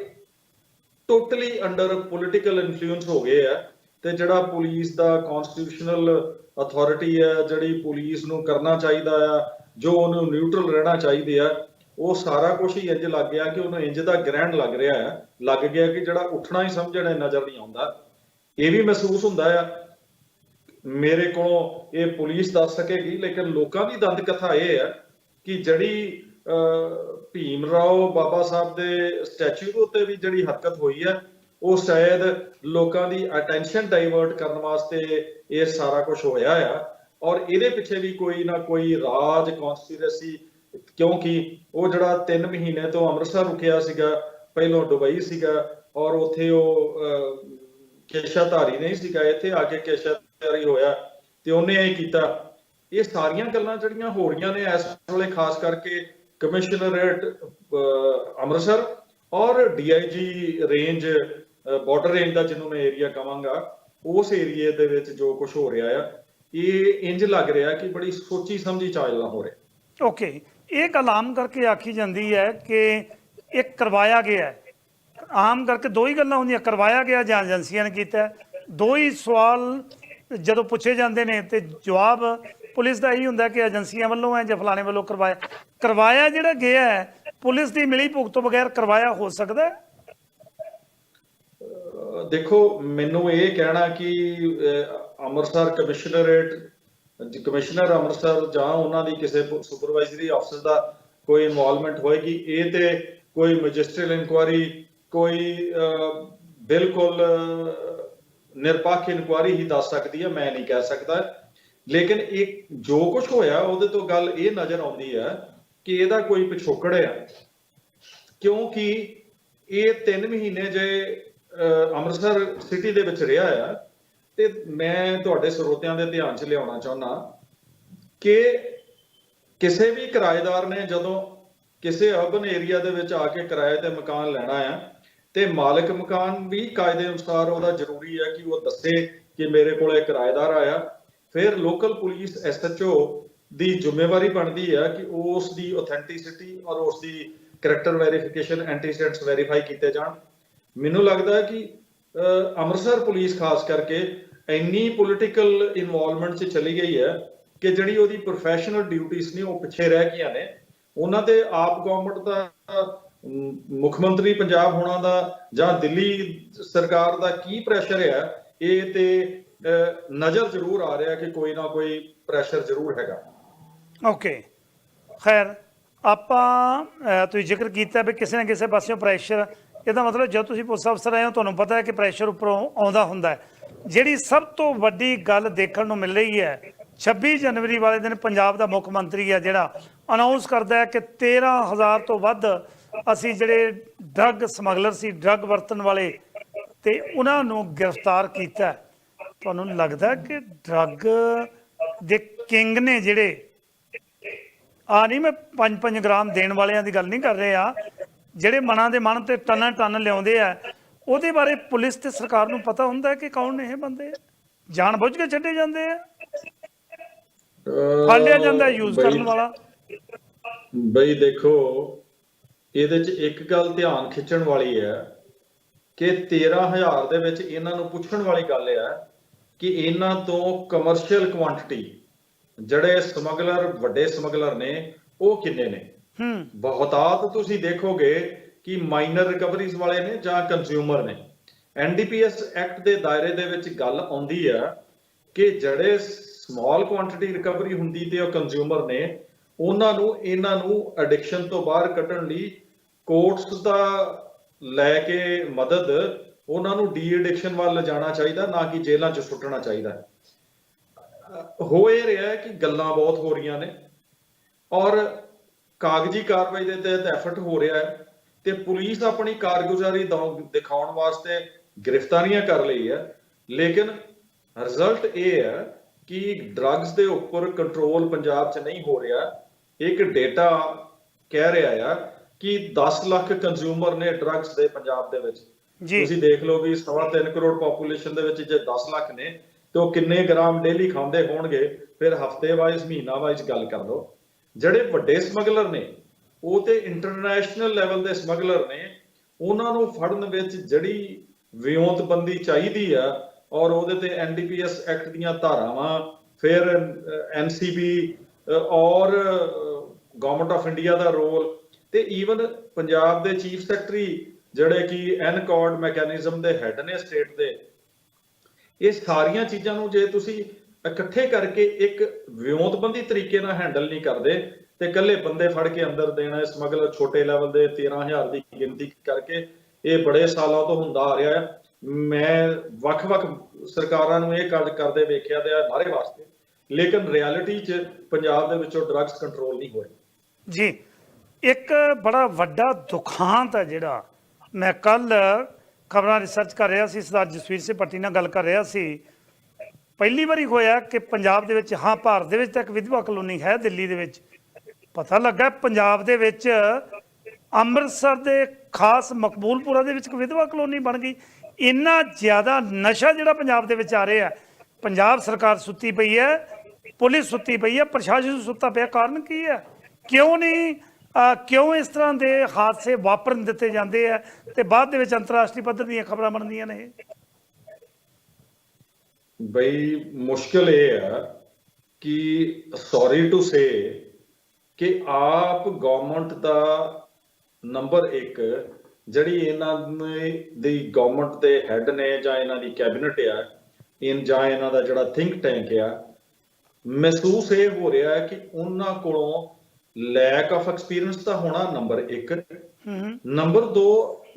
S2: ਟੋਟਲੀ ਅੰਡਰ ਪੋਲਿਟੀਕਲ ਇਨਫਲੂਐਂਸ ਹੋ ਗਏ ਆ, ਤੇ ਜਿਹੜਾ ਪੁਲਿਸ ਦਾ ਕਨਸਟੀਟਿਊਸ਼ਨਲ ਅਥਾਰਟੀ ਹੈ ਜਿਹੜੀ ਪੁਲਿਸ ਨੂੰ ਕਰਨਾ ਚਾਹੀਦਾ ਆ ਜੋ ਉਹਨੂੰ ਨਿਊਟਰਲ ਰਹਿਣਾ ਚਾਹੀਦੇ ਆ ਉਹ ਸਾਰਾ ਕੁਝ ਹੀ ਇੰਜ ਲੱਗ ਗਿਆ ਕਿ ਉਹਨੂੰ ਇੰਜ ਦਾ ਗ੍ਰਹਿਣ ਲੱਗ ਰਿਹਾ ਆ। ਲੱਗ ਗਿਆ ਕਿ ਜਿਹੜਾ ਉੱਠਣਾ ਹੀ ਸਮਝਣਾ ਨਜ਼ਰ ਨਹੀਂ ਆਉਂਦਾ। ਇਹ ਵੀ ਮਹਿਸੂਸ ਹੁੰਦਾ ਆ। ਮੇਰੇ ਕੋਲੋਂ ਇਹ ਪੁਲਿਸ ਦੱਸ ਸਕੇਗੀ ਲੇਕਿਨ ਲੋਕਾਂ ਦੀ ਦੰਦ ਕਥਾ ਇਹ ਹੈ ਕਿ ਜਿਹੜੀ ਅਹ, ਭੀਮ ਰਾਓ ਬਾਬਾ ਸਾਹਿਬ ਦੇ ਸਟੈਚੂ ਉੱਤੇ ਵੀ ਜਿਹੜੀ ਹਰਕਤ ਹੋਈ ਹੈ ਉਹ ਸ਼ਾਇਦ ਲੋਕਾਂ ਦੀ ਅਟੈਂਸ਼ਨ ਡਾਈਵਰਟ ਕਰਨ ਵਾਸਤੇ ਇਹ ਸਾਰਾ ਕੁਝ ਹੋਇਆ ਆ। ਔਰ ਇਹਦੇ ਪਿੱਛੇ ਵੀ ਕੋਈ ਨਾ ਕੋਈ ਰਾਜ ਕਨਸਪੀਰੇਸੀ ਕਿਉਂਕਿ ਉਹ ਜਿਹੜਾ 3 ਮਹੀਨੇ ਤੋਂ ਅੰਮ੍ਰਿਤਸਰ ਰੁਕਿਆ ਸੀਗਾ ਪਹਿਲੋਂ ਦੁਬਈ ਸੀਗਾ ਔਰ ਉੱਥੇ ਉਹ ਕੇਸ਼ਾਧਾਰੀ ਨਹੀਂ ਸੀਗਾ ਇੱਥੇ ਆ ਕੇ ਕੇਸ਼ਾਧਾਰੀ ਹੋਇਆ ਤੇ ਉਹਨੇ ਇਹ ਕੀਤਾ। ਇਹ ਸਾਰੀਆਂ ਗੱਲਾਂ ਜਿਹੜੀਆਂ ਹੋ ਰਹੀਆਂ ਨੇ ਇਸ ਵੇਲੇ ਖਾਸ ਕਰਕੇ ਕਮਿਸ਼ਨਰੇਟ ਅਹ, ਅੰਮ੍ਰਿਤਸਰ ਔਰ ਡੀਆਈਜੀ ਰੇਂਜ ਬਾਰਡਰ ਰੇਂਜ ਦਾ ਜਿਹਨੂੰ ਮੈਂ ਏਰੀਆ ਕਵਾਂਗਾ, ਉਸ ਏਰੀਏ ਦੇ ਵਿੱਚ ਜੋ ਕੁਝ ਹੋ ਰਿਹਾ ਆ, ਇਹ ਇੰਜ ਲੱਗ ਰਿਹਾ ਕਿ ਬੜੀ ਸੋਚੀ ਸਮਝੀ ਚਾਲਣਾ ਹੋ ਰਿਹਾ।
S1: ਓਕੇ ਇਹ ਗੱਲ ਆਮ ਕਰਕੇ ਆਖੀ ਜਾਂਦੀ ਹੈ ਕਿ ਇਹ ਕਰਵਾਇਆ ਗਿਆ ਆਮ ਕਰਕੇ ਦੋ ਹੀ ਗੱਲਾਂ ਹੁੰਦੀਆਂ, ਕਰਵਾਇਆ ਗਿਆ ਜਾਂ ਏਜੰਸੀਆਂ ਨੇ ਕੀਤਾ ਦੋ ਹੀ ਸਵਾਲ ਜਦੋਂ ਪੁੱਛੇ ਜਾਂਦੇ ਨੇ ਤੇ ਜਵਾਬ ਪੁਲਿਸ ਦਾ ਇਹੀ ਹੁੰਦਾ ਕਿ ਏਜੰਸੀਆਂ ਵੱਲੋਂ ਹੈ ਜਾਂ ਫਲਾਣੇ ਵੱਲੋਂ ਕਰਵਾਇਆ ਕਰਵਾਇਆ ਜਿਹੜਾ ਗਿਆ ਹੈ, ਪੁਲਿਸ ਦੀ ਮਿਲੀ ਭੁਗਤ ਤੋਂ ਬਗੈਰ ਕਰਵਾਇਆ ਹੋ ਸਕਦਾ ਹੈ।
S2: ਦੇਖੋ, ਮੈਨੂੰ ਇਹ ਕਹਿਣਾ ਕਿ ਅੰਮ੍ਰਿਤਸਰ ਕਮਿਸ਼ਨਰੇਟ, ਕਮਿਸ਼ਨਰ ਅੰਮ੍ਰਿਤਸਰ ਜਾਂ ਉਹਨਾਂ ਦੀ ਕਿਸੇ ਸੁਪਰਵਾਈਜ਼ਰੀ ਅਫਸਰ ਦਾ ਕੋਈ ਇਨਵੋਲਵਮੈਂਟ ਹੋਏਗੀ, ਇਹ ਤੇ ਕੋਈ ਮੈਜਿਸਟਰੀਅਲ ਇਨਕੁਆਰੀ, ਕੋਈ ਬਿਲਕੁਲ ਨਿਰਪੱਖ ਇਨਕੁਆਰੀ ਹੀ ਦੱਸ ਸਕਦੀ ਹੈ, ਮੈਂ ਨਹੀਂ ਕਹਿ ਸਕਦਾ। ਲੇਕਿਨ ਇਹ ਜੋ ਕੁਝ ਹੋਇਆ, ਉਹਦੇ ਤੋਂ ਗੱਲ ਇਹ ਨਜ਼ਰ ਆਉਂਦੀ ਹੈ ਕਿ ਇਹਦਾ ਕੋਈ ਪਿਛੋਕੜ ਆ। ਕਿਉਂਕਿ ਇਹ 3 ਮਹੀਨੇ ਜੇ ਅੰਮ੍ਰਿਤਸਰ ਸਿਟੀ ਦੇ ਵਿੱਚ ਰਿਹਾ ਆ, ਤੇ ਮੈਂ ਤੁਹਾਡੇ ਸਰੋਤਿਆਂ ਦੇ ਧਿਆਨ 'ਚ ਲਿਆਉਣਾ ਚਾਹੁੰਦਾ ਕਿ ਕਿਸੇ ਵੀ ਕਿਰਾਏਦਾਰ ਨੇ ਜਦੋਂ ਕਿਸੇ ਅਰਬਨ ਏਰੀਆ ਦੇ ਵਿੱਚ ਆ ਕੇ ਕਿਰਾਏ ਤੇ ਮਕਾਨ ਲੈਣਾ ਆ, ਤੇ ਮਾਲਕ ਮਕਾਨ ਵੀ ਕਾਇਦੇ ਅਨੁਸਾਰ ਉਹਦਾ ਜ਼ਰੂਰੀ ਹੈ ਕਿ ਉਹ ਦੱਸੇ ਕਿ ਮੇਰੇ ਕੋਲ ਇਹ ਕਿਰਾਏਦਾਰ ਆਇਆ। ਫਿਰ ਲੋਕਲ ਪੁਲਿਸ ਐਸਐਚਓ ਦੀ ਜ਼ਿੰਮੇਵਾਰੀ ਬਣਦੀ ਹੈ ਕਿ ਉਸ ਦੀ ਆਥੈਂਟਿਸਿਟੀ ਔਰ ਉਸ ਦੀ ਕੈਰੈਕਟਰ ਵੈਰੀਫਿਕੇਸ਼ਨ ਐਂਟੀਸੈਂਟਸ ਵੈਰੀਫਾਈ ਕੀਤੇ ਜਾਣ। ਮੈਨੂੰ ਲੱਗਦਾ ਕਿ ਅੰਮ੍ਰਿਤਸਰ ਪੁਲਿਸ ਖਾਸ ਕਰਕੇ ਇੰਨੀ ਪੋਲਿਟੀਕਲ ਇਨਵੋਲਵਮੈਂਟ 'ਚ ਚਲੀ ਗਈ ਹੈ ਕਿ ਜਿਹੜੀ ਉਹਦੀ ਪ੍ਰੋਫੈਸ਼ਨਲ ਡਿਊਟੀਆਂ ਨੇ ਉਹ ਪਿੱਛੇ ਰਹਿ ਗਈਆਂ ਨੇ। ਉਹਨਾਂ ਤੇ ਆਪ ਗਵਰਨਮੈਂਟ ਦਾ ਮੁੱਖ ਮੰਤਰੀ ਪੰਜਾਬ ਹੋਣਾ ਦਾ ਜਾਂ ਦਿੱਲੀ ਸਰਕਾਰ ਦਾ ਕੀ ਪ੍ਰੈਸ਼ਰ ਹੈ, ਇਹ ਤੇ ਨਜ਼ਰ ਜ਼ਰੂਰ ਆ ਰਿਹਾ ਕਿ ਕੋਈ ਨਾ ਕੋਈ ਪ੍ਰੈਸ਼ਰ ਜ਼ਰੂਰ ਹੈਗਾ।
S1: ਓਕੇ ਖੈਰ ਆਪਾਂ ਤੁਸੀਂ ਜ਼ਿਕਰ ਕੀਤਾ ਵੀ ਕਿਸੇ ਨਾ ਕਿਸੇ ਪਾਸਿਓਂ ਪ੍ਰੈਸ਼ਰ ਇਹਦਾ ਮਤਲਬ ਜਦੋਂ ਤੁਸੀਂ ਪੁਲਿਸ ਅਫਸਰ ਆਏ ਹੋ, ਤੁਹਾਨੂੰ ਪਤਾ ਹੈ ਕਿ ਪ੍ਰੈਸ਼ਰ ਉੱਪਰੋਂ ਆਉਂਦਾ ਹੁੰਦਾ ਹੈ। ਜਿਹੜੀ ਸਭ ਤੋਂ ਵੱਡੀ ਗੱਲ ਦੇਖਣ ਨੂੰ ਮਿਲ ਰਹੀ ਹੈ 26 ਜਨਵਰੀ ਵਾਲੇ ਦਿਨ ਪੰਜਾਬ ਦਾ ਮੁੱਖ ਮੰਤਰੀ ਹੈ ਜਿਹੜਾ ਅਨਾਉਂਸ ਕਰਦਾ ਹੈ ਕਿ 13000 ਤੋਂ ਵੱਧ ਅਸੀਂ ਜਿਹੜੇ ਡਰੱਗ ਸਮਗਲਰ ਸੀ ਡਰੱਗ ਵਰਤਣ ਵਾਲੇ, ਤੇ ਉਹਨਾਂ ਨੂੰ ਗ੍ਰਿਫਤਾਰ ਕੀਤਾ ਤੁਹਾਨੂੰ ਲੱਗਦਾ ਕਿ ਡਰੱਗ ਦੇ ਕਿੰਗ ਨੇ ਜਿਹੜੇ, ਆ ਨਹੀਂ, ਮੈਂ 5-5 ਗ੍ਰਾਮ ਦੇਣ ਵਾਲਿਆਂ ਦੀ ਗੱਲ ਨਹੀਂ ਕਰ ਰਿਹਾ। ਜਿਹੜੇ ਮਨਾਂ ਦੇ ਮਨ ਤੇ ਟਨ ਟਨ ਲਿਆਉਂਦੇ ਆ ਉਹਦੇ ਬਾਰੇ ਪੁਲਿਸ ਤੇ ਸਰਕਾਰ ਨੂੰ ਪਤਾ ਹੁੰਦਾ ਕਿ ਕੌਣ ਨੇ ਇਹ ਬੰਦੇ? ਜਾਣ ਬੁੱਝ ਕੇ ਛੱਡੇ ਜਾਂਦੇ ਆ? ਫੜ ਲਿਆ ਜਾਂਦਾ ਯੂਜ਼ ਕਰਨ ਵਾਲਾ?
S2: ਬਈ ਦੇਖੋ ਇਹਦੇ 'ਚ ਇੱਕ ਗੱਲ ਧਿਆਨ ਖਿੱਚਣ ਵਾਲੀ ਹੈ ਕਿ 13000 ਦੇ ਵਿੱਚ ਇਹਨਾਂ ਨੂੰ ਪੁੱਛਣ ਵਾਲੀ ਗੱਲ ਹੈ ਕਿ ਇਹਨਾਂ ਤੋਂ ਕਮਰਸ਼ੀਅਲ ਕੁਆਂਟੀਟੀ ਜਿਹੜੇ ਸਮਗਲਰ ਵੱਡੇ ਸਮਗਲਰ ਨੇ ਉਹ ਕਿੰਨੇ ਨੇ?
S1: ਹੂੰ।
S2: ਬਹੁਤਾਤ ਤੁਸੀਂ ਦੇਖੋਗੇ ਕਿ ਮਾਈਨਰ ਰਿਕਵਰੀਜ਼ ਵਾਲੇ ਨੇ ਜਾਂ ਕੰਜ਼ਿਊਮਰ ਨੇ, ਐਨਡੀਪੀਐਸ ਐਕਟ ਦੇ ਦਾਇਰੇ ਦੇ ਵਿੱਚ ਗੱਲ ਆਉਂਦੀ ਹੈ ਕਿ ਜਿਹੜੇ ਸਮਾਲ ਕੁਆਂਟੀਟੀ ਰਿਕਵਰੀ ਹੁੰਦੀ ਤੇ ਉਹ ਕੰਜ਼ਿਊਮਰ ਨੇ, ਉਹਨਾਂ ਨੂੰ, ਇਹਨਾਂ ਨੂੰ ਐਡਿਕਸ਼ਨ ਤੋਂ ਬਾਹਰ ਕੱਢਣ ਲਈ ਕੋਰਟਸ ਦਾ ਲੈ ਕੇ ਮਦਦ ਉਹਨਾਂ ਨੂੰ ਡੀ ਐਡਿਕਸ਼ਨ ਵੱਲ ਲਿਜਾਣਾ ਚਾਹੀਦਾ, ਨਾ ਕਿ ਜੇਲ੍ਹਾਂ 'ਚ ਸੁੱਟਣਾ ਚਾਹੀਦਾ। ਹੋ ਇਹ ਰਿਹਾ ਕਿ ਗੱਲਾਂ ਬਹੁਤ ਹੋ ਰਹੀਆਂ ਨੇ ਔਰ ਕਾਗਜ਼ੀ ਕਾਰਵਾਈ ਦੇ ਤਹਿਤ ਐਫਰਟ ਹੋ ਰਿਹਾ ਹੈ ਤੇ ਪੁਲਿਸ ਆਪਣੀ ਕਾਰਗੁਜ਼ਾਰੀ ਦਿਖਾਉਣ ਵਾਸਤੇ ਗ੍ਰਿਫਤਾਰੀਆਂ ਕਰ ਲਈ ਹੈ। ਲੇਕਿਨ ਰਿਜ਼ਲਟ ਇਹ ਹੈ ਕਿ ਡਰੱਗਸ ਦੇ ਉੱਪਰ ਕੰਟਰੋਲ ਪੰਜਾਬ 'ਚ ਨਹੀਂ ਹੋ ਰਿਹਾ। ਇੱਕ ਡੇਟਾ ਕਹਿ ਰਿਹਾ ਆ ਕਿ 10 ਲੱਖ ਕੰਜ਼ਿਊਮਰ ਨੇ ਡਰੱਗਸ ਦੇ ਪੰਜਾਬ ਦੇ ਵਿੱਚ। ਤੁਸੀਂ ਦੇਖ ਲਓ ਵੀ ਸਵਾ ਤਿੰਨ ਕਰੋੜ ਪੋਪੂਲੇਸ਼ਨ ਦੇ ਵਿੱਚ ਜੇ 10 ਲੱਖ ਨੇ ਤੇ ਉਹ ਕਿੰਨੇ ਗ੍ਰਾਮ ਡੇਲੀ ਖਾਂਦੇ ਹੋਣਗੇ ਫਿਰ ਹਫ਼ਤੇ ਵਾਈਜ਼ ਮਹੀਨਾ ਵਾਈਜ਼ ਗੱਲ ਕਰ ਲਓ। ਜਿਹੜੇ ਵੱਡੇ ਸਮਗਲਰ ਨੇ, ਉਹ ਤੇ ਇੰਟਰਨੈਸ਼ਨਲ ਲੈਵਲ ਦੇ ਸਮਗਲਰ ਨੇ, ਉਹਨਾਂ ਨੂੰ ਫੜਨ ਵਿੱਚ ਜਿਹੜੀ ਵਿਉਂਤਬੰਦੀ ਚਾਹੀਦੀ ਆ, ਔਰ ਉਹਦੇ ਤੇ ਐਨਡੀਪੀਐਸ ਐਕਟ ਦੀਆਂ ਧਾਰਾਵਾਂ, ਫਿਰ ਐਨਸੀਬੀ ਔਰ ਗਵਰਨਮੈਂਟ ਆਫ ਇੰਡੀਆ ਦਾ ਰੋਲ, ਤੇ ਈਵਨ ਪੰਜਾਬ ਦੇ ਚੀਫ ਸੈਕਟਰੀ ਜਿਹੜੇ ਕਿ ਐਨਕੋਰਡ ਮੈਕੈਨਿਜ਼ਮ ਦੇ ਹੈੱਡ ਨੇ ਸਟੇਟ ਦੇ, ਇਹ ਸਾਰੀਆਂ ਚੀਜ਼ਾਂ ਨੂੰ ਜੇ ਤੁਸੀਂ ਇਕੱਠੇ ਕਰਕੇ ਇੱਕ ਵਿਉਂਤਬੰਦੀ ਤਰੀਕੇ ਨਾਲ ਹੈਂਡਲ ਨਹੀਂ ਕਰਦੇ ਤੇ ਇਕੱਲੇ ਬੰਦੇ ਫੜ ਕੇ ਅੰਦਰ ਦੇਣਾ ਸਮਗਲਰ ਛੋਟੇ ਲੈਵਲ ਦੇ 13000 ਦੀ ਗਿਣਤੀ ਕਰਕੇ ਇਹ ਬੜੇ ਸਾਲਾਂ ਤੋਂ ਹੁੰਦਾ ਆ ਰਿਹਾ ਹੈ ਮੈਂ ਵੱਖ-ਵੱਖ ਸਰਕਾਰਾਂ ਨੂੰ ਇਹ ਕਾਰਜ ਕਰਦੇ ਵੇਖਿਆ ਤੇ ਨਾਰੇ ਵਾਸਤੇ, ਲੇਕਿਨ ਰਿਐਲਿਟੀ 'ਚ ਪੰਜਾਬ ਦੇ ਵਿੱਚੋਂ ਡਰੱਗਸ ਕੰਟਰੋਲ ਨਹੀਂ ਹੋਏ।
S1: ਜੀ, ਇੱਕ ਬੜਾ ਵੱਡਾ ਦੁਖਾਂਤ ਹੈ ਜਿਹੜਾ ਮੈਂ ਕੱਲ ਖਬਰਾਂ ਰਿਸਰਚ ਕਰ ਰਿਹਾ ਸੀ, ਸਰਦਾਰ ਜਸਵੀਰ ਸਿੰਘ ਪੱਟੀ ਨਾਲ ਗੱਲ ਕਰ ਰਿਹਾ ਸੀ। ਪਹਿਲੀ ਵਾਰੀ ਹੋਇਆ ਕਿ ਪੰਜਾਬ ਦੇ ਵਿੱਚ, ਹਾਂ, ਭਾਰਤ ਦੇ ਵਿੱਚ ਤਾਂ ਇੱਕ ਵਿਧਵਾ ਕਲੋਨੀ ਹੈ ਦਿੱਲੀ ਦੇ ਵਿੱਚ। ਪਤਾ ਲੱਗਾ ਪੰਜਾਬ ਦੇ ਵਿੱਚ ਅੰਮ੍ਰਿਤਸਰ ਦੇ ਖਾਸ ਮਕਬੂਲਪੁਰਾ ਦੇ ਵਿੱਚ ਇੱਕ ਵਿਧਵਾ ਕਲੋਨੀ ਬਣ ਗਈ। ਇੰਨਾ ਜ਼ਿਆਦਾ ਨਸ਼ਾ ਜਿਹੜਾ ਪੰਜਾਬ ਦੇ ਵਿੱਚ ਆ ਰਿਹਾ ਪੰਜਾਬ ਸਰਕਾਰ ਸੁੱਤੀ ਪਈ ਹੈ, ਪੁਲਿਸ ਸੁੱਤੀ ਪਈ ਹੈ, ਪ੍ਰਸ਼ਾਸਨ ਸੁੱਤਾ ਪਿਆ। ਕਾਰਨ ਕੀ ਹੈ? ਕਿਉਂ ਨਹੀਂ ਕਿਉਂ ਇਸ ਤਰ੍ਹਾਂ ਦੇ ਹਾਦਸੇ ਵਾਪਰਨ ਦਿੱਤੇ ਜਾਂਦੇ ਆ ਤੇ ਬਾਅਦ ਦੇ ਵਿੱਚ ਅੰਤਰਰਾਸ਼ਟਰੀ ਪੱਧਰ ਦੀਆਂ ਖਬਰਾਂ ਬਣਦੀਆਂ ਨੇ ਇਹ?
S2: ਬਈ ਮੁਸ਼ਕਲ ਇਹ ਹੈ ਕਿ ਸੌਰੀ ਟੂ ਸੇ ਕਿ ਆਪ ਗਵਰਨਮੈਂਟ ਦਾ ਨੰਬਰ 1 ਜਿਹੜੀ ਇਹਨਾਂ ਦੀ ਗਵਰਨਮੈਂਟ ਦੇ ਹੈੱਡ ਨੇ ਜਾਂ ਇਹਨਾਂ ਦੀ ਕੈਬਨਿਟ ਆ ਇਨ ਜਾਂ ਇਹਨਾਂ ਦਾ ਜਿਹੜਾ ਥਿੰਕ ਟੈਂਕ ਆ ਮਹਿਸੂਸ ਇਹ ਹੋ ਰਿਹਾ ਹੈ ਕਿ ਉਹਨਾਂ ਕੋਲੋਂ ਲੈਕ ਆਫ ਐਕਸਪੀਰੀਅੰਸ ਤਾਂ ਹੋਣਾ ਨੰਬਰ 1
S1: ਹੂੰ ਹੂੰ।
S2: ਨੰਬਰ 2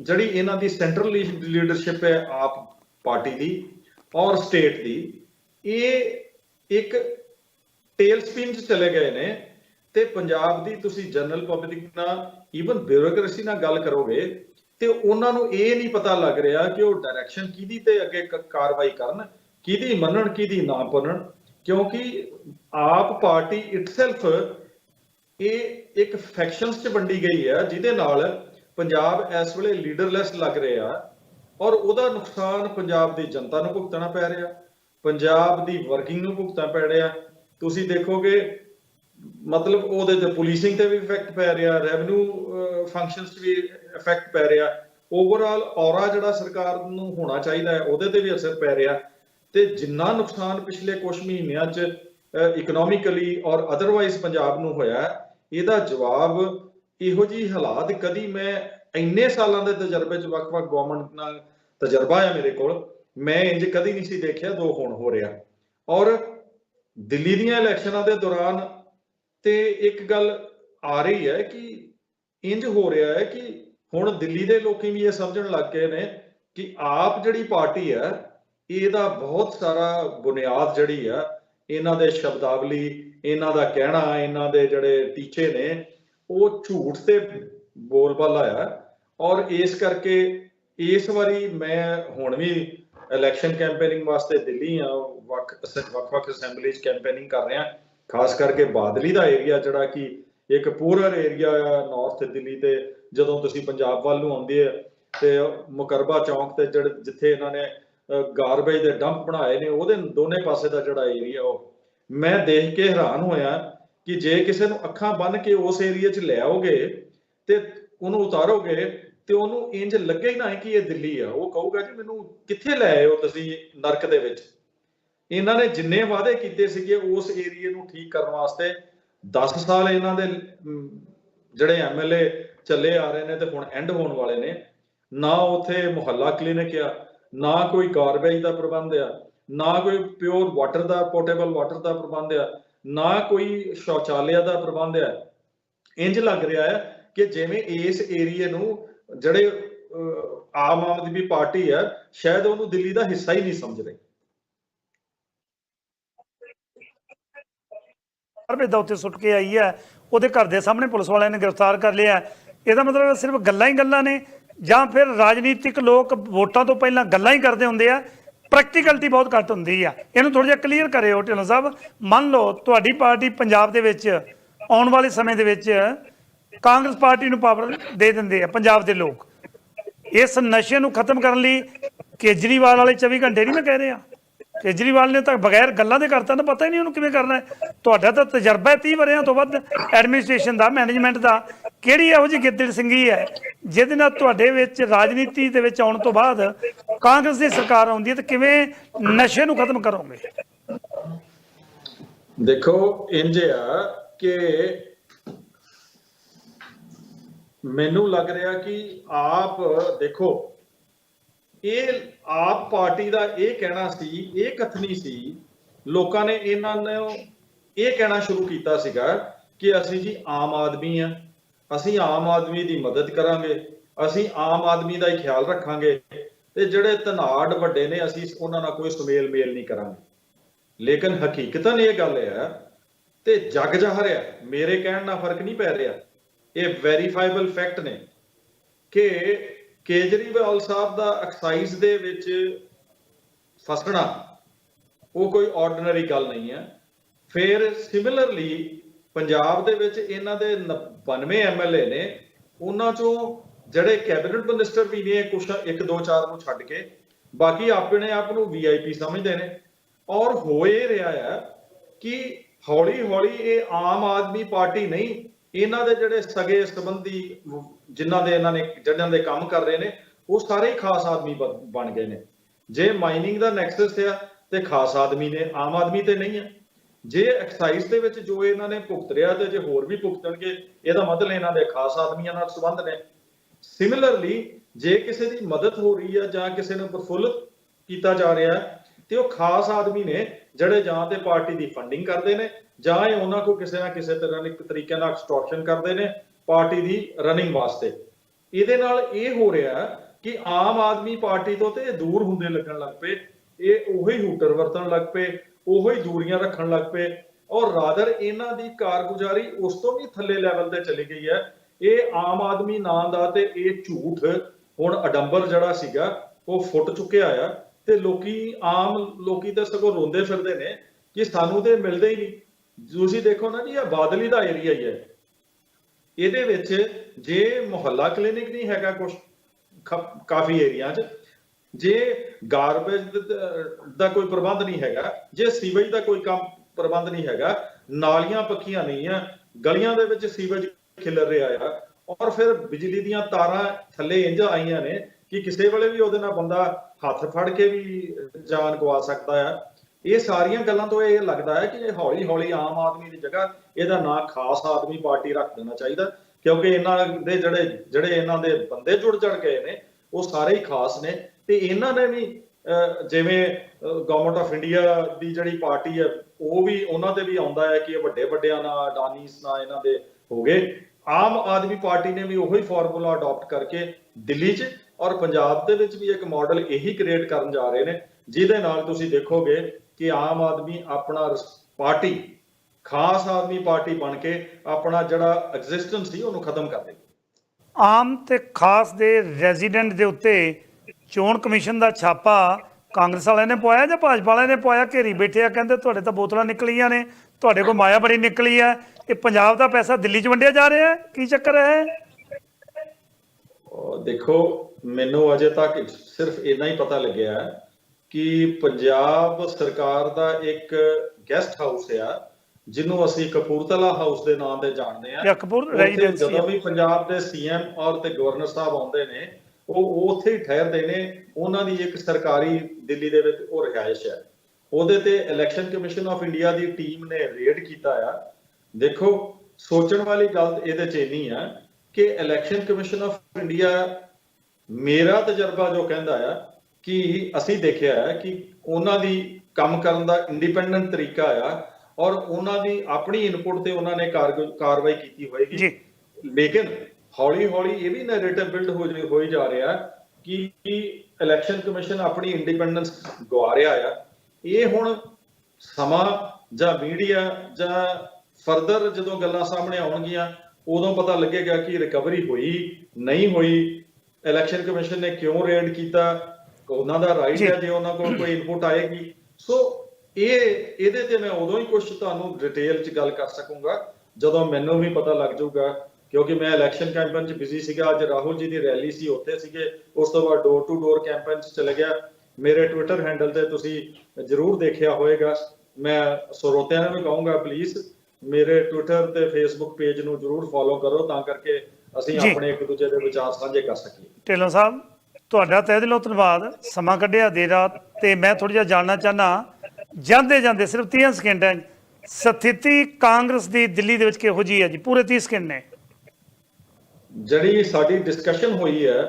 S2: ਜਿਹੜੀ ਇਹਨਾਂ ਦੀ ਸੈਂਟਰਲ ਲੀਡਰਸ਼ਿਪ ਹੈ ਆਪ ਪਾਰਟੀ ਦੀ ਔਰ ਸਟੇਟ ਦੀ, ਇਹ ਇੱਕ ਟੇਲ ਸਪਿਨ ਚ ਚਲੇ ਗਏ ਨੇ ਤੇ ਪੰਜਾਬ ਦੀ ਤੁਸੀਂ ਜਨਰਲ ਪਬਲਿਕ ਨਾਲ ਈਵਨ ਬਿਊਰੋਕ੍ਰੇਸੀ ਨਾਲ ਗੱਲ ਕਰੋਗੇ, ਤੇ ਉਹਨਾਂ ਨੂੰ ਇਹ ਨਹੀਂ ਪਤਾ ਲੱਗ ਰਿਹਾ ਕਿ ਉਹ ਡਾਇਰੈਕਸ਼ਨ ਕਿਹਦੀ ਤੇ ਅੱਗੇ ਕਾਰਵਾਈ ਕਰਨ, ਕਿਹਦੀ ਮੰਨਣ, ਕਿਹਦੀ ਨਾ ਮੰਨਣ, ਕਿਉਂਕਿ ਆਪ ਪਾਰਟੀ ਇਟਸੈਲਫ ਇਹ ਇੱਕ ਫੈਕਸ਼ਨਸ ਚ ਵੰਡੀ ਗਈ ਹੈ, ਜਿਹਦੇ ਨਾਲ ਪੰਜਾਬ ਇਸ ਵੇਲੇ ਲੀਡਰਲੈਸ ਲੱਗ ਰਿਹਾ। ਔਰ ਉਹਦਾ ਨੁਕਸਾਨ ਪੰਜਾਬ ਦੀ ਜਨਤਾ ਨੂੰ ਭੁਗਤਣਾ ਪੈ ਰਿਹਾ। ਪੰਜਾਬ ਦੀ ਵਰਕਿੰਗ ਨੂੰ ਭੁਗਤਣਾ ਪੈ ਰਿਹਾ। ਤੁਸੀਂ ਦੇਖੋਗੇ, ਮਤਲਬ ਉਹਦੇ ਤੇ ਪੁਲਿਸਿੰਗ ਤੇ ਵੀ ਇਫੈਕਟ ਪੈ ਰਿਹਾ ਰੈਵਨਿਊ ਫੰਕਸ਼ਨਸ 'ਚ ਵੀ ਇਫੈਕਟ ਪੈ ਰਿਹਾ। ਓਵਰਆਲ ਔਰਾ ਜਿਹੜਾ ਸਰਕਾਰ ਨੂੰ ਹੋਣਾ ਚਾਹੀਦਾ ਹੈ, ਉਹਦੇ ਤੇ ਵੀ ਅਸਰ ਪੈ ਰਿਹਾ। ਤੇ ਜਿੰਨਾ ਨੁਕਸਾਨ ਪਿਛਲੇ ਕੁਝ ਮਹੀਨਿਆਂ 'ਚ ਇਕਨੋਮਿਕਲੀ ਔਰ ਅਦਰਵਾਈਜ਼ ਪੰਜਾਬ ਨੂੰ ਹੋਇਆ ਇਹਦਾ ਜਵਾਬ ਇਹੋ ਜਿਹੀ ਹਾਲਾਤ ਕਦੀ ਮੈਂ ਇੰਨੇ ਸਾਲਾਂ ਦੇ ਤਜਰਬੇ 'ਚ ਵੱਖ-ਵੱਖ ਗਵਰਨਮੈਂਟ ਨਾਲ ਤਜਰਬਾ ਹੈ ਮੇਰੇ ਕੋਲ। ਮੈਂ ਇੰਜ ਕਦੀ ਨਹੀਂ ਸੀ ਦੇਖਿਆ ਦੋ ਹੁਣ ਹੋ ਰਿਹਾ। ਔਰ ਦਿੱਲੀ ਦੀਆਂ ਇਲੈਕਸ਼ਨਾਂ ਦੇ ਦੌਰਾਨ ਤੇ ਇੱਕ ਗੱਲ ਆ ਰਹੀ ਹੈ ਕਿ ਇੰਜ ਹੋ ਰਿਹਾ ਹੈ ਕਿ ਹੁਣ ਦਿੱਲੀ ਦੇ ਲੋਕੀ ਵੀ ਇਹ ਸਮਝਣ ਲੱਗ ਗਏ ਨੇ ਕਿ ਆਪ ਜਿਹੜੀ ਪਾਰਟੀ ਹੈ, ਇਹਦਾ ਬਹੁਤ ਸਾਰਾ ਬੁਨਿਆਦ ਜਿਹੜੀ ਆ ਇਹਨਾਂ ਦੇ ਸ਼ਬਦਾਵਲੀ, ਇਹਨਾਂ ਦਾ ਕਹਿਣਾ, ਇਹਨਾਂ ਦੇ ਜਿਹੜੇ ਟੀਚੇ ਨੇ, ਉਹ ਝੂਠ ਤੇ ਬੋਲਬਾਲਾ ਆ ਔਰ ਇਸ ਕਰਕੇ ਇਸ ਵਾਰੀ ਮੈਂ ਹੁਣ ਵੀ ਇਲੈਕਸ਼ਨ ਕੈਂਪੇਨਿੰਗ ਵਾਸਤੇ ਦਿੱਲੀ ਆ, ਵੱਖ ਵੱਖ-ਵੱਖ ਅਸੈਂਬਲੀ 'ਚ ਕੈਂਪੇਨਿੰਗ ਕਰ ਰਿਹਾ, ਖਾਸ ਕਰਕੇ ਬਾਦਲੀ ਦਾ ਏਰੀਆ ਜਿਹੜਾ ਕਿ ਇੱਕ ਪੂਰਰ ਏਰੀਆ ਆ ਨਾਰਥ ਦਿੱਲੀ ਤੇ, ਜਦੋਂ ਤੁਸੀਂ ਪੰਜਾਬ ਵੱਲ ਨੂੰ ਆਉਂਦੇ ਆ, ਤੇ ਮੁਕਰਬਾ ਚੌਂਕ ਤੇ ਜਿਹੜੇ, ਜਿੱਥੇ ਇਹਨਾਂ ਨੇ ਗਾਰਬੇਜ ਦੇ ਡੰਪ ਬਣਾਏ ਨੇ, ਉਹਦੇ ਦੋਨੇ ਪਾਸੇ ਦਾ ਜਿਹੜਾ ਏਰੀਆ ਉਹ। ਮੈਂ ਦੇਖ ਕੇ ਹੈਰਾਨ ਹੋਇਆ ਕਿ ਜੇ ਕਿਸੇ ਨੂੰ ਅੱਖਾਂ ਬੰਨ ਕੇ ਉਸ ਏਰੀਆ 'ਚ ਲੈ ਆਓਗੇ ਤੇ ਉਹਨੂੰ ਉਤਾਰੋਗੇ ਤੇ ਉਹਨੂੰ ਇੰਜ ਲੱਗੇ ਹੀ ਨਾ ਕਿ ਇਹ ਦਿੱਲੀ ਆ। ਉਹ ਕਹੂਗਾ, ਜੀ ਮੈਨੂੰ ਕਿੱਥੇ ਲੈ ਆਏ ਹੋ ਤੁਸੀਂ ਨਰਕ ਦੇ ਵਿੱਚ? ਇਹਨਾਂ ਨੇ ਜਿੰਨੇ ਵਾਅਦੇ ਕੀਤੇ ਸੀਗੇ ਉਸ ਏਰੀਏ ਨੂੰ ਠੀਕ ਕਰਨ ਵਾਸਤੇ 10 ਸਾਲ ਇਹਨਾਂ ਦੇ ਜਿਹੜੇ ਐਮਐਲਏ ਚੱਲੇ ਆ ਰਹੇ ਨੇ ਤੇ ਹੁਣ ਐਂਡ ਹੋਣ ਵਾਲੇ ਨੇ। ਨਾ ਉੱਥੇ ਮੁਹੱਲਾ ਕਲੀਨਿਕ ਆ, ਨਾ ਕੋਈ ਗਾਰਬੇਜ ਦਾ ਪ੍ਰਬੰਧ ਆ, ਨਾ ਕੋਈ ਪਿਓਰ ਵਾਟਰ ਦਾ ਪੋਰਟੇਬਲ ਵਾਟਰ ਦਾ ਪ੍ਰਬੰਧ ਆ, ਨਾ ਕੋਈ ਸ਼ੌਚਾਲਿਆ ਦਾ ਪ੍ਰਬੰਧ ਆ। ਇੰਜ ਲੱਗ ਰਿਹਾ ਹੈ ਕਿ ਜਿਵੇਂ ਇਸ ਏਰੀਏ ਨੂੰ ਜਿਹੜੇ ਆਮ ਆਦਮੀ ਪਾਰਟੀ ਆ ਸ਼ਾਇਦ ਉਹਨੂੰ ਦਿੱਲੀ ਦਾ ਹਿੱਸਾ ਹੀ ਨਹੀਂ ਸਮਝ ਰਹੀ।
S1: ਅਰਬੇ ਉੱਤੇ ਸੁੱਟ ਕੇ ਆਈ ਹੈ। ਉਹਦੇ ਘਰ ਦੇ ਸਾਹਮਣੇ ਪੁਲਿਸ ਵਾਲਿਆਂ ਨੇ ਗ੍ਰਿਫਤਾਰ ਕਰ ਲਿਆ ਇਹਦਾ ਮਤਲਬ ਸਿਰਫ ਗੱਲਾਂ ਹੀ ਗੱਲਾਂ ਨੇ, ਜਾਂ ਫਿਰ ਰਾਜਨੀਤਿਕ ਲੋਕ ਵੋਟਾਂ ਤੋਂ ਪਹਿਲਾਂ ਗੱਲਾਂ ਹੀ ਕਰਦੇ ਹੁੰਦੇ ਆ, ਪ੍ਰੈਕਟੀਕਲਿਟੀ ਬਹੁਤ ਘੱਟ ਹੁੰਦੀ ਆ। ਇਹਨੂੰ ਥੋੜਾ ਜਿਹਾ ਕਲੀਅਰ ਕਰਿਓ ਢਿੱਲੋਂ ਸਾਹਿਬ। ਮੰਨ ਲਓ ਤੁਹਾਡੀ ਪਾਰਟੀ ਪੰਜਾਬ ਦੇ ਵਿੱਚ ਆਉਣ ਵਾਲੇ ਸਮੇਂ ਦੇ ਵਿੱਚ ਕਾਂਗਰਸ ਪਾਰਟੀ ਨੂੰ ਪਾਵਰ ਦੇ ਦਿੰਦੇ ਆ ਪੰਜਾਬ ਦੇ ਲੋਕ। ਇਸ ਨਸ਼ੇ ਨੂੰ ਖਤਮ ਕਰਨ ਲਈ ਕੇਜਰੀਵਾਲ ਵਾਲੇ 24 ਘੰਟੇ ਨਹੀਂ ਮੈਂ ਕਹਿ ਰਿਹਾ। ਕੇਜਰੀਵਾਲ ਨੇ ਤਾਂ ਬਗੈਰ ਗੱਲਾਂ ਦੇ ਕਰਤਾ ਨਾ ਪਤਾ ਹੀ ਨਹੀਂ ਉਹਨੂੰ ਕਿਵੇਂ ਕਰਨਾ ਹੈ। ਤੁਹਾਡਾ ਤਾਂ ਤਜਰਬਾ ਹੈ 30 ਵਰਿਆਂ ਤੋਂ ਵੱਧ ਐਡਮਿਨਿਸਟ੍ਰੇਸ਼ਨ ਦਾ ਮੈਨੇਜਮੈਂਟ ਦਾ। ਕਿਹੜੀ ਇਹੋ ਜਿਹੀ ਗਿੱਦੜ ਸਿੰਘੀ ਹੈ ਜਿਹਦੇ ਨਾਲ ਤੁਹਾਡੇ ਵਿੱਚ ਰਾਜਨੀਤੀ ਦੇ ਵਿੱਚ ਆਉਣ ਤੋਂ ਬਾਅਦ ਕਾਂਗਰਸ ਦੀ ਸਰਕਾਰ ਆਉਂਦੀ ਹੈ ਤਾਂ ਕਿਵੇਂ ਨਸ਼ੇ ਨੂੰ ਖਤਮ ਕਰੋਗੇ?
S2: ਦੇਖੋ ਇੰਜ ਆ ਕਿ ਮੈਨੂੰ ਲੱਗ ਰਿਹਾ ਕਿ ਆਪ, ਦੇਖੋ, ਇਹ ਆਪ ਪਾਰਟੀ ਦਾ ਇਹ ਕਹਿਣਾ ਸੀ, ਇਹ ਕਥਨੀ ਸੀ, ਲੋਕਾਂ ਨੇ ਇਹਨਾਂ ਨੂੰ ਇਹ ਕਹਿਣਾ ਸ਼ੁਰੂ ਕੀਤਾ ਸੀਗਾ ਕਿ ਅਸੀਂ ਜੀ ਆਮ ਆਦਮੀ ਆ, ਅਸੀਂ ਆਮ ਆਦਮੀ ਦੀ ਮਦਦ ਕਰਾਂਗੇ, ਅਸੀਂ ਆਮ ਆਦਮੀ ਦਾ ਹੀ ਖਿਆਲ ਰੱਖਾਂਗੇ ਤੇ ਜਿਹੜੇ ਧਨਾੜ ਵੱਡੇ ਨੇ ਅਸੀਂ ਉਹਨਾਂ ਨਾਲ ਕੋਈ ਸੁਮੇਲ ਮੇਲ ਨਹੀਂ ਕਰਾਂਗੇ। ਲੇਕਿਨ ਹਕੀਕਤਨ ਇਹ ਗੱਲ ਹੈ ਤੇ ਜਗ ਜਾਹਰ ਹੈ ਮੇਰੇ ਕਹਿਣ ਨਾਲ ਫ਼ਰਕ ਨਹੀਂ ਪੈ ਰਿਹਾ। ਇਹ ਵੈਰੀਫਾਈਬਲ ਫੈਕਟ ਨੇ ਕਿ ਕੇਜਰੀਵਾਲ ਸਾਹਿਬ ਦਾ ਐਕਸਾਈਜ਼ ਦੇ ਵਿੱਚ ਫਸਣਾ ਉਹ ਕੋਈ ਆਰਡੀਨਰੀ ਗੱਲ ਨਹੀਂ ਹੈ। ਫਿਰ ਸਿਮਿਲਰਲੀ ਪੰਜਾਬ ਦੇ ਵਿੱਚ ਇਹਨਾਂ ਦੇ 92 ਐਮਐਲਏ ਨੇ, ਉਹਨਾਂ ਚੋਂ ਜਿਹੜੇ ਕੈਬਨਿਟ ਮਿਨਿਸਟਰ ਵੀ ਨੇ, ਕੁਛ ਇੱਕ ਦੋ ਚਾਰ ਨੂੰ ਛੱਡ ਕੇ, ਬਾਕੀ ਆਪਣੇ ਆਪ ਨੂੰ ਵੀਆਈਪੀ ਸਮਝਦੇ ਨੇ। ਔਰ ਹੋ ਇਹ ਰਿਹਾ ਹੈ ਕਿ ਹੌਲੀ ਹੌਲੀ ਇਹ ਆਮ ਆਦਮੀ ਪਾਰਟੀ ਨਹੀਂ ਇਹਨਾਂ ਦੇ ਜਿਹੜੇ ਸਗੇ ਸੰਬੰਧੀ ਜਿਨ੍ਹਾਂ ਦੇ ਇਹਨਾਂ ਨੇ ਜਿਹਨਾਂ ਦੇ ਕੰਮ ਕਰ ਰਹੇ ਨੇ, ਉਹ ਸਾਰੇ ਹੀ ਖਾਸ ਆਦਮੀ ਬਣ ਗਏ ਨੇ। ਜੇ ਮਾਈਨਿੰਗ ਦਾ ਨੈਕਸਸ ਆ, ਤੇ ਖਾਸ ਆਦਮੀ ਨੇ, ਆਮ ਆਦਮੀ ਤੇ ਨਹੀਂ ਹੈ ਜੇ ਐਕਸਾਈਜ਼ ਦੇ ਵਿੱਚ ਜੋ ਇਹਨਾਂ ਨੇ ਭੁਗਤ ਰਿਹਾ ਤੇ ਜੇ ਹੋਰ ਵੀ ਭੁਗਤਣਗੇ, ਇਹਦਾ ਮਤਲਬ ਇਹਨਾਂ ਦੇ ਖਾਸ ਆਦਮੀਆਂ ਨਾਲ ਸੰਬੰਧ ਨੇ। ਸਿਮਿਲਰਲੀ ਜੇ ਕਿਸੇ ਦੀ ਮਦਦ ਹੋ ਰਹੀ ਹੈ ਜਾਂ ਕਿਸੇ ਨੂੰ ਪ੍ਰਫੁੱਲਤ ਕੀਤਾ ਜਾ ਰਿਹਾ, ਤੇ ਉਹ ਖਾਸ ਆਦਮੀ ਨੇ ਜਿਹੜੇ ਜਾਂ ਤੇ ਪਾਰਟੀ ਦੀ ਫੰਡਿੰਗ ਕਰਦੇ ਨੇ, ਜਾਂ ਇਹ ਉਹਨਾਂ ਕੋ ਕਿਸੇ ਨਾ ਕਿਸੇ ਤਰ੍ਹਾਂ ਦੀ ਤਰੀਕੇ ਨਾਲ ਐਕਸਟੋਰਸ਼ਨ ਕਰਦੇ ਨੇ ਪਾਰਟੀ ਦੀ ਰਨਿੰਗ ਵਾਸਤੇ। ਇਹਦੇ ਨਾਲ ਇਹ ਹੋ ਰਿਹਾ ਕਿ ਆਮ ਆਦਮੀ ਪਾਰਟੀ ਤੋਂ ਤੇ ਦੂਰ ਹੁੰਦੇ ਲੱਗਣ ਲੱਗ ਪਏ, ਇਹ ਉਹੀ ਹੂਟਰ ਵਰਤਣ ਲੱਗ ਪਏ, ਉਹੀ ਦੂਰੀਆਂ ਰੱਖਣ ਲੱਗ ਪਏ ਔਰ ਰਾਦਰ ਇਹਨਾਂ ਦੀ ਕਾਰਗੁਜ਼ਾਰੀ ਉਸ ਤੋਂ ਵੀ ਥੱਲੇ ਲੈਵਲ ਤੇ ਚਲੀ ਗਈ ਹੈ। ਇਹ ਆਮ ਆਦਮੀ ਨਾਂ ਦਾ ਤੇ ਇਹ ਝੂਠ, ਹੁਣ ਅਡੰਬਰ ਜਿਹੜਾ ਸੀਗਾ, ਉਹ ਫੁੱਟ ਚੁੱਕਿਆ ਆ। ਤੇ ਲੋਕੀ ਆਮ ਲੋਕੀ ਤਾਂ ਸਗੋਂ ਰੋਂਦੇ ਫਿਰਦੇ ਨੇ ਕਿ ਸਾਨੂੰ ਤੇ ਮਿਲਦੇ ਹੀ ਨਹੀਂ। ਤੁਸੀਂ ਦੇਖੋ ਨਾ ਜੀ, ਇਹ ਬਾਦਲੀ ਦਾ ਏਰੀਆ ਹੀ ਹੈ। ਇਹਦੇ ਵਿੱਚ ਜੇ ਮੁਹੱਲਾ ਕਲੀਨਿਕ ਨਹੀਂ ਹੈਗਾ ਕੁਝ ਕਾਫੀ ਏਰੀਆ 'ਚ, ਜੇ ਗਾਰਬੇਜ ਦਾ ਕੋਈ ਪ੍ਰਬੰਧ ਨਹੀਂ ਹੈਗਾ, ਜੇ ਸੀਵੇਜ ਦਾ ਕੋਈ ਕੰਮ ਪ੍ਰਬੰਧ ਨਹੀਂ ਹੈਗਾ, ਨਾਲੀਆਂ ਪੱਕੀਆਂ ਨਹੀਂ ਆ, ਗਲੀਆਂ ਦੇ ਵਿੱਚ ਸੀਵੇਜ ਖਿਲਰ ਰਿਹਾ ਆ, ਔਰ ਫਿਰ ਬਿਜਲੀ ਦੀਆਂ ਤਾਰਾਂ ਥੱਲੇ ਇੰਜ ਆਈਆਂ ਨੇ ਕਿ ਕਿਸੇ ਵੇਲੇ ਵੀ ਉਹਦੇ ਨਾਲ ਬੰਦਾ ਹੱਥ ਫੜ ਕੇ ਵੀ ਜਾਨ ਗਵਾ ਸਕਦਾ ਹੈ। ਇਹ ਸਾਰੀਆਂ ਗੱਲਾਂ ਤੋਂ ਇਹ ਲੱਗਦਾ ਹੈ ਕਿ ਹੌਲੀ ਹੌਲੀ ਆਮ ਆਦਮੀ ਦੀ ਜਗ੍ਹਾ ਇਹਦਾ ਨਾਂ ਖਾਸ ਆਦਮੀ ਪਾਰਟੀ ਰੱਖ ਦੇਣਾ ਚਾਹੀਦਾ ਕਿਉਂਕਿ ਇਹਨਾਂ ਦੇ ਜਿਹੜੇ ਜਿਹੜੇ ਇਹਨਾਂ ਦੇ ਬੰਦੇ ਜੁੜ ਜੜ ਗਏ ਨੇ ਉਹ ਸਾਰੇ ਹੀ ਖਾਸ ਨੇ। ਤੇ ਇਹਨਾਂ ਨੇ ਵੀ ਅਹ, ਜਿਵੇਂ ਗਵਰਨਮੈਂਟ ਆਫ ਇੰਡੀਆ ਦੀ ਜਿਹੜੀ ਪਾਰਟੀ ਹੈ ਉਹ ਵੀ ਉਹਨਾਂ ਤੇ ਵੀ ਆਉਂਦਾ ਹੈ ਕਿ ਇਹ ਵੱਡੇ ਵੱਡਿਆਂ ਨਾਲ ਅਡਾਨੀਸ ਨਾਲ ਇਹਨਾਂ ਦੇ ਹੋ ਗਏ। ਆਮ ਆਦਮੀ ਪਾਰਟੀ ਨੇ ਵੀ ਉਹੀ ਫਾਰਮੂਲਾ ਅਡਾਪਟ ਕਰਕੇ ਦਿੱਲੀ 'ਚ ਔਰ ਪੰਜਾਬ ਦੇ ਵਿੱਚ ਵੀ ਇੱਕ ਮਾਡਲ ਇਹੀ ਕ੍ਰੀਏਟ ਕਰਨ ਜਾ ਰਹੇ ਨੇ, ਜਿਹਦੇ ਨਾਲ ਤੁਸੀਂ ਦੇਖੋਗੇ ਕਿ ਆਮ ਆਦਮੀ ਆਪਣਾ ਪਾਰਟੀ, ਖਾਸ ਆਦਮੀ ਪਾਰਟੀ ਬਣ ਕੇ ਆਪਣਾ ਜਿਹੜਾ ਐਗਜ਼ਿਸਟੈਂਸ ਸੀ ਉਹਨੂੰ ਖਤਮ ਕਰ ਦੇਗੀ
S1: ਆਮ ਤੇ ਖਾਸ ਦੇ ਰੈਜ਼ੀਡੈਂਟ ਦੇ ਉੱਤੇ ਚੋਣ ਕਮਿਸ਼ਨ ਦਾ ਛਾਪਾ ਕਾਂਗਰਸ ਵਾਲਿਆਂ ਨੇ ਪਾਇਆ ਜਾਂ ਭਾਜਪਾ ਵਾਲਿਆਂ ਨੇ ਪਵਾਇਆ? ਘੇਰੀ ਬੈਠੇ ਆ, ਕਹਿੰਦੇ ਤੁਹਾਡੇ ਤਾਂ ਬੋਤਲਾਂ ਨਿਕਲੀਆਂ ਨੇ, ਤੁਹਾਡੇ ਕੋਲ ਮਾਇਆ ਬੜੀ ਨਿਕਲੀ ਆ ਇਹ ਪੰਜਾਬ ਦਾ ਪੈਸਾ ਦਿੱਲੀ 'ਚ ਵੰਡਿਆ ਜਾ ਰਿਹਾ ਕੀ ਚੱਕਰ ਹੈ
S2: ਦੇਖੋ ਮੈਨੂੰ ਅਜੇ ਤੱਕ ਸਿਰਫ ਇੰਨਾ ਹੀ ਪਤਾ ਲੱਗਿਆ ਹੈ ਕਿ ਪੰਜਾਬ ਸਰਕਾਰ ਦਾ ਇੱਕ ਗੈਸਟ ਹਾਊਸ ਆ ਜਿਹਨੂੰ ਅਸੀਂ ਕਪੂਰਥਲਾ ਹਾਊਸ ਦੇ ਨਾਮ ਤੇ ਜਾਣਦੇ ਆ।
S1: ਕਪੂਰ ਰੈਜ਼ੀਡੈਂਸੀ
S2: ਜਦੋਂ ਵੀ ਪੰਜਾਬ ਦੇ ਸੀਐਮ ਔਰ ਤੇ ਗਵਰਨਰ ਸਾਹਿਬ ਆਉਂਦੇ ਨੇ ਉਹ ਉਹ ਉੱਥੇ ਹੀ ਠਹਿਰਦੇ ਨੇ। ਉਹਨਾਂ ਦੀ ਇੱਕ ਸਰਕਾਰੀ ਦਿੱਲੀ ਦੇ ਵਿੱਚ ਉਹ ਰਿਹਾਇਸ਼ ਹੈ। ਉਹਦੇ ਤੇ ਇਲੈਕਸ਼ਨ ਕਮਿਸ਼ਨ ਆਫ ਇੰਡੀਆ ਦੀ ਟੀਮ ਨੇ ਰੇਡ ਕੀਤਾ ਆ। ਦੇਖੋ ਸੋਚਣ ਵਾਲੀ ਗੱਲ ਇਹਦੇ ਚ ਇੰਨੀ ਆ ਕਿ ਇਲੈਕਸ਼ਨ ਕਮਿਸ਼ਨ ਆਫ ਇੰਡੀਆ ਮੇਰਾ ਤਜਰਬਾ ਜੋ ਕਹਿੰਦਾ ਆ ਕਿ ਅਸੀਂ ਦੇਖਿਆ ਹੈ ਕਿ ਉਹਨਾਂ ਦੀ ਕੰਮ ਕਰਨ ਦਾ ਇੰਡੀਪੈਂਡੈਂਟ ਤਰੀਕਾ ਆ ਔਰ ਉਹਨਾਂ ਦੀ ਆਪਣੀ ਇਨਪੁਟ ਤੇ ਉਹਨਾਂ ਨੇ ਕਾਰਵਾਈ ਕੀਤੀ ਹੋਏਗੀ।
S1: ਜੀ।
S2: ਲੇਕਿਨ ਹੌਲੀ ਹੌਲੀ ਇਹ ਵੀ ਨੈਰੇਟਿਵ ਬਿਲਡ ਹੋ ਜੇ ਹੋਈ ਜਾ ਰਿਹਾ ਕਿ ਇਲੈਕਸ਼ਨ ਕਮਿਸ਼ਨ ਆਪਣੀ ਇੰਡੀਪੈਂਡੈਂਸ ਗਵਾ ਰਿਹਾ ਆ। ਇਹ ਹੁਣ ਸਮਾਂ ਜਾਂ ਮੀਡੀਆ ਜਾਂ ਫਰਦਰ ਜਦੋਂ ਗੱਲਾਂ ਸਾਹਮਣੇ ਆਉਣਗੀਆਂ ਉਦੋਂ ਪਤਾ ਲੱਗੇਗਾ ਕਿ ਰਿਕਵਰੀ ਹੋਈ ਨਹੀਂ ਹੋਈ ਇਲੈਕਸ਼ਨ ਕਮਿਸ਼ਨ ਨੇ ਕਿਉਂ ਰੇਡ ਕੀਤਾ ਉਹਨਾਂ ਦਾ ਰਾਈਟ। ਹੈ ਜੇ ਉਹਨਾਂ ਕੋਲ ਕੋਈ ਇਨਪੁਟ ਆਏਗੀ ਸੋ ਇਹ ਇਹਦੇ ਤੇ ਮੈਂ ਉਦੋਂ ਹੀ ਕੁਝ ਤੁਹਾਨੂੰ ਡਿਟੇਲ 'ਚ ਗੱਲ ਕਰ ਸਕੂੰਗਾ ਜਦੋਂ ਮੈਨੂੰ ਵੀ ਪਤਾ ਲੱਗ ਜਾਊਗਾ ਕਿਉਂਕਿ ਮੈਂ ਇਲੈਕਸ਼ਨ ਕੈਂਪੇਨ 'ਚ ਬਿਜ਼ੀ ਸੀਗਾ ਅੱਜ ਰਾਹੁਲ ਜੀ ਦੀ ਰੈਲੀ ਸੀ ਉੱਥੇ ਸੀਗੇ ਉਸ ਤੋਂ ਬਾਅਦ ਡੋਰ ਟੂ ਡੋਰ ਕੈਂਪੇਨ 'ਚ ਚਲੇ ਗਿਆ ਮੇਰੇ ਟਵਿੱਟਰ ਹੈਂਡਲ ਤੇ ਤੁਸੀਂ ਜਰੂਰ ਦੇਖਿਆ ਹੋਵੇਗਾ ਮੈਂ ਸਰੋਤਿਆਂ ਨੂੰ ਵੀ ਕਹੂੰਗਾ ਪਲੀਜ਼ ਮੇਰੇ ਟਵਿੱਟਰ ਤੇ ਫੇਸਬੁੱਕ ਪੇਜ ਨੂੰ ਜਰੂਰ ਫੋਲੋ ਕਰੋ ਤਾਂ ਕਰਕੇ ਅਸੀਂ। ਆਪਣੇ ਇੱਕ ਦੂਜੇ ਦੇ ਵਿਚਾਰ ਸਾਂਝੇ ਕਰ ਸਕੀਏ।
S1: ਢਿੱਲੋਂ ਸਾਹਿਬ ਤੁਹਾਡਾ ਤਹਿ ਦਿਲੋਂ ਧੰਨਵਾਦ। ਸਮਾਂ ਕੱਢਿਆ ਦੇ ਰਾਤ ਤੇ ਮੈਂ ਥੋੜਾ ਜਿਹਾ ਜਾਣਨਾ ਚਾਹਨਾ ਜਾਂਦੇ ਜਾਂਦੇ ਸਿਰਫ 30 ਸਕਿੰਟਾਂ ਸਥਿਤੀ ਕਾਂਗਰਸ ਦੀ ਦਿੱਲੀ ਦੇ ਵਿੱਚ ਕਿਹੋ ਜੀ ਹੈ ਜੀ? ਪੂਰੇ 30 ਸਕਿੰਟ ਨੇ।
S2: ਜਿਹੜੀ ਸਾਡੀ ਡਿਸਕਸ਼ਨ ਹੋਈ ਹੈ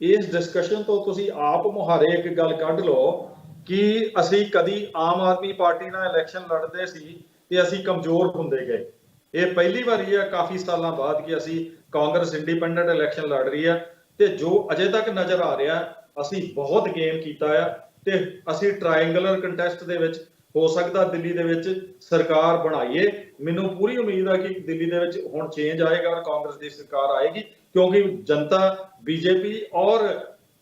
S2: ਇਸ ਡਿਸਕਸ਼ਨ ਤੋਂ ਤੁਸੀਂ ਆਪ ਮੁਹਾਰੇ ਇੱਕ ਗੱਲ ਕੱਢ ਲਓ ਕਿ ਅਸੀਂ ਕਦੀ ਆਮ ਆਦਮੀ ਪਾਰਟੀ ਨਾਲ ਇਲੈਕਸ਼ਨ ਲੜਦੇ ਸੀ ਤੇ ਅਸੀਂ ਕਮਜ਼ੋਰ ਹੁੰਦੇ ਗਏ। ਇਹ ਪਹਿਲੀ ਵਾਰੀ ਆ, ਕਾਫੀ ਸਾਲਾਂ ਬਾਅਦ ਕਿ ਅਸੀਂ ਕਾਂਗਰਸ ਇੰਡੀਪੈਂਡੈਂਟ ਇਲੈਕਸ਼ਨ ਲੜ ਰਹੀ ਹੈ ਤੇ ਜੋ ਅਜੇ ਤੱਕ ਨਜ਼ਰ ਆ ਰਿਹਾ, ਅਸੀਂ ਬਹੁਤ ਗੇਮ ਕੀਤਾ ਆ ਤੇ ਅਸੀਂ ਟ੍ਰਾਇੰਗੂਲਰ ਕੰਟੈਸਟ ਦੇ ਵਿੱਚ ਹੋ ਸਕਦਾ ਦਿੱਲੀ ਦੇ ਵਿੱਚ ਸਰਕਾਰ ਬਣਾਈਏ। ਮੈਨੂੰ ਪੂਰੀ ਉਮੀਦ ਆ ਕਿ ਦਿੱਲੀ ਦੇ ਵਿੱਚ ਹੁਣ ਚੇਂਜ ਆਏਗਾ ਔਰ ਕਾਂਗਰਸ ਦੀ ਸਰਕਾਰ ਆਏਗੀ, ਕਿਉਂਕਿ ਜਨਤਾ, ਬੀਜੇਪੀ ਔਰ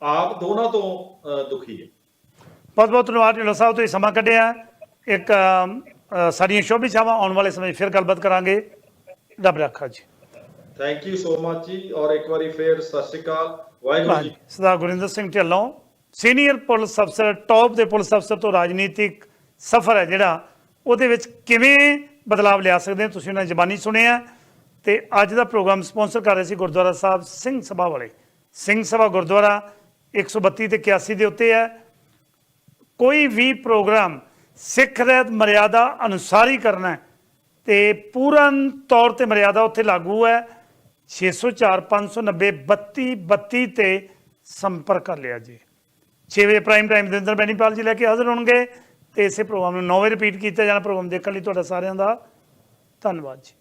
S2: ਆਪ ਦੋਨਾਂ ਤੋਂ ਦੁਖੀ ਹੈ।
S1: ਬਹੁਤ ਬਹੁਤ ਧੰਨਵਾਦ ਢਿੱਲੋਂ ਸਾਹਿਬ, ਤੁਸੀਂ ਸਮਾਂ ਕੱਢਿਆ। ਇੱਕ ਸਾਡੀਆਂ ਸ਼ੋਭੀ ਚਾਹਾਂ ਆਉਣ ਵਾਲੇ ਸਮੇਂ ਫਿਰ ਗੱਲਬਾਤ ਕਰਾਂਗੇ। ਰੱਬ ਰੱਖਾ ਜੀ।
S2: ਥੈਂਕ ਯੂ ਸੋ ਮਚ ਜੀ। ਔਰ ਇੱਕ ਵਾਰੀ ਫੇਰ ਸਤਿ ਸ਼੍ਰੀ ਅਕਾਲ। ਵਾਹਿਗੁਰੂ ਜੀ
S1: ਸਰਦਾਰ ਗੁਰਿੰਦਰ ਸਿੰਘ ਢਿੱਲੋਂ ਸੀਨੀਅਰ ਪੁਲਿਸ ਅਫਸਰ ਟੌਪ ਦੇ ਪੁਲਿਸ ਅਫਸਰ ਤੋਂ ਰਾਜਨੀਤਿਕ ਸਫ਼ਰ ਹੈ ਜਿਹੜਾ ਉਹਦੇ ਵਿੱਚ ਕਿਵੇਂ ਬਦਲਾਵ ਲਿਆ ਸਕਦੇ ਤੁਸੀਂ ਉਹਨਾਂ ਦੀ ਜ਼ਬਾਨੀ ਸੁਣਿਆ। ਤੇ ਅੱਜ ਦਾ ਪ੍ਰੋਗਰਾਮ ਸਪਾਂਸਰ ਕਰ ਰਹੇ ਸੀ ਗੁਰਦੁਆਰਾ ਸਾਹਿਬ ਸਿੰਘ ਸਭਾ ਵਾਲੇ। ਸਿੰਘ ਸਭਾ ਗੁਰਦੁਆਰਾ 132 ਤੇ 81 ਦੇ ਉੱਤੇ ਹੈ। ਕੋਈ ਵੀ ਪ੍ਰੋਗਰਾਮ ਸਿੱਖ ਰਹਿਤ ਮਰਿਆਦਾ ਅਨੁਸਾਰ ਹੀ ਕਰਨਾ ਹੈ ਤੇ ਪੂਰਨ ਤੌਰ ਤੇ ਮਰਿਆਦਾ ਉੱਥੇ ਲਾਗੂ ਹੈ। 604 590 32 32 ਤੇ ਸੰਪਰਕ ਕਰ ਲਿਆ ਜੀ। 6 ਵਜੇ ਪ੍ਰਾਈਮ ਟਾਈਮ ਦੇ ਅੰਦਰ ਬੈਨੀਪਾਲ ਜੀ ਲੈ ਕੇ ਹਾਜ਼ਰ ਹੋਣਗੇ ਤੇ ਇਸੇ ਪ੍ਰੋਗਰਾਮ ਨੂੰ 9 ਵਜੇ ਰਿਪੀਟ ਕੀਤਾ ਜਾਣਾ। ਪ੍ਰੋਗਰਾਮ ਦੇਖਣ ਲਈ ਤੁਹਾਡਾ ਸਾਰਿਆਂ ਦਾ ਧੰਨਵਾਦ ਜੀ।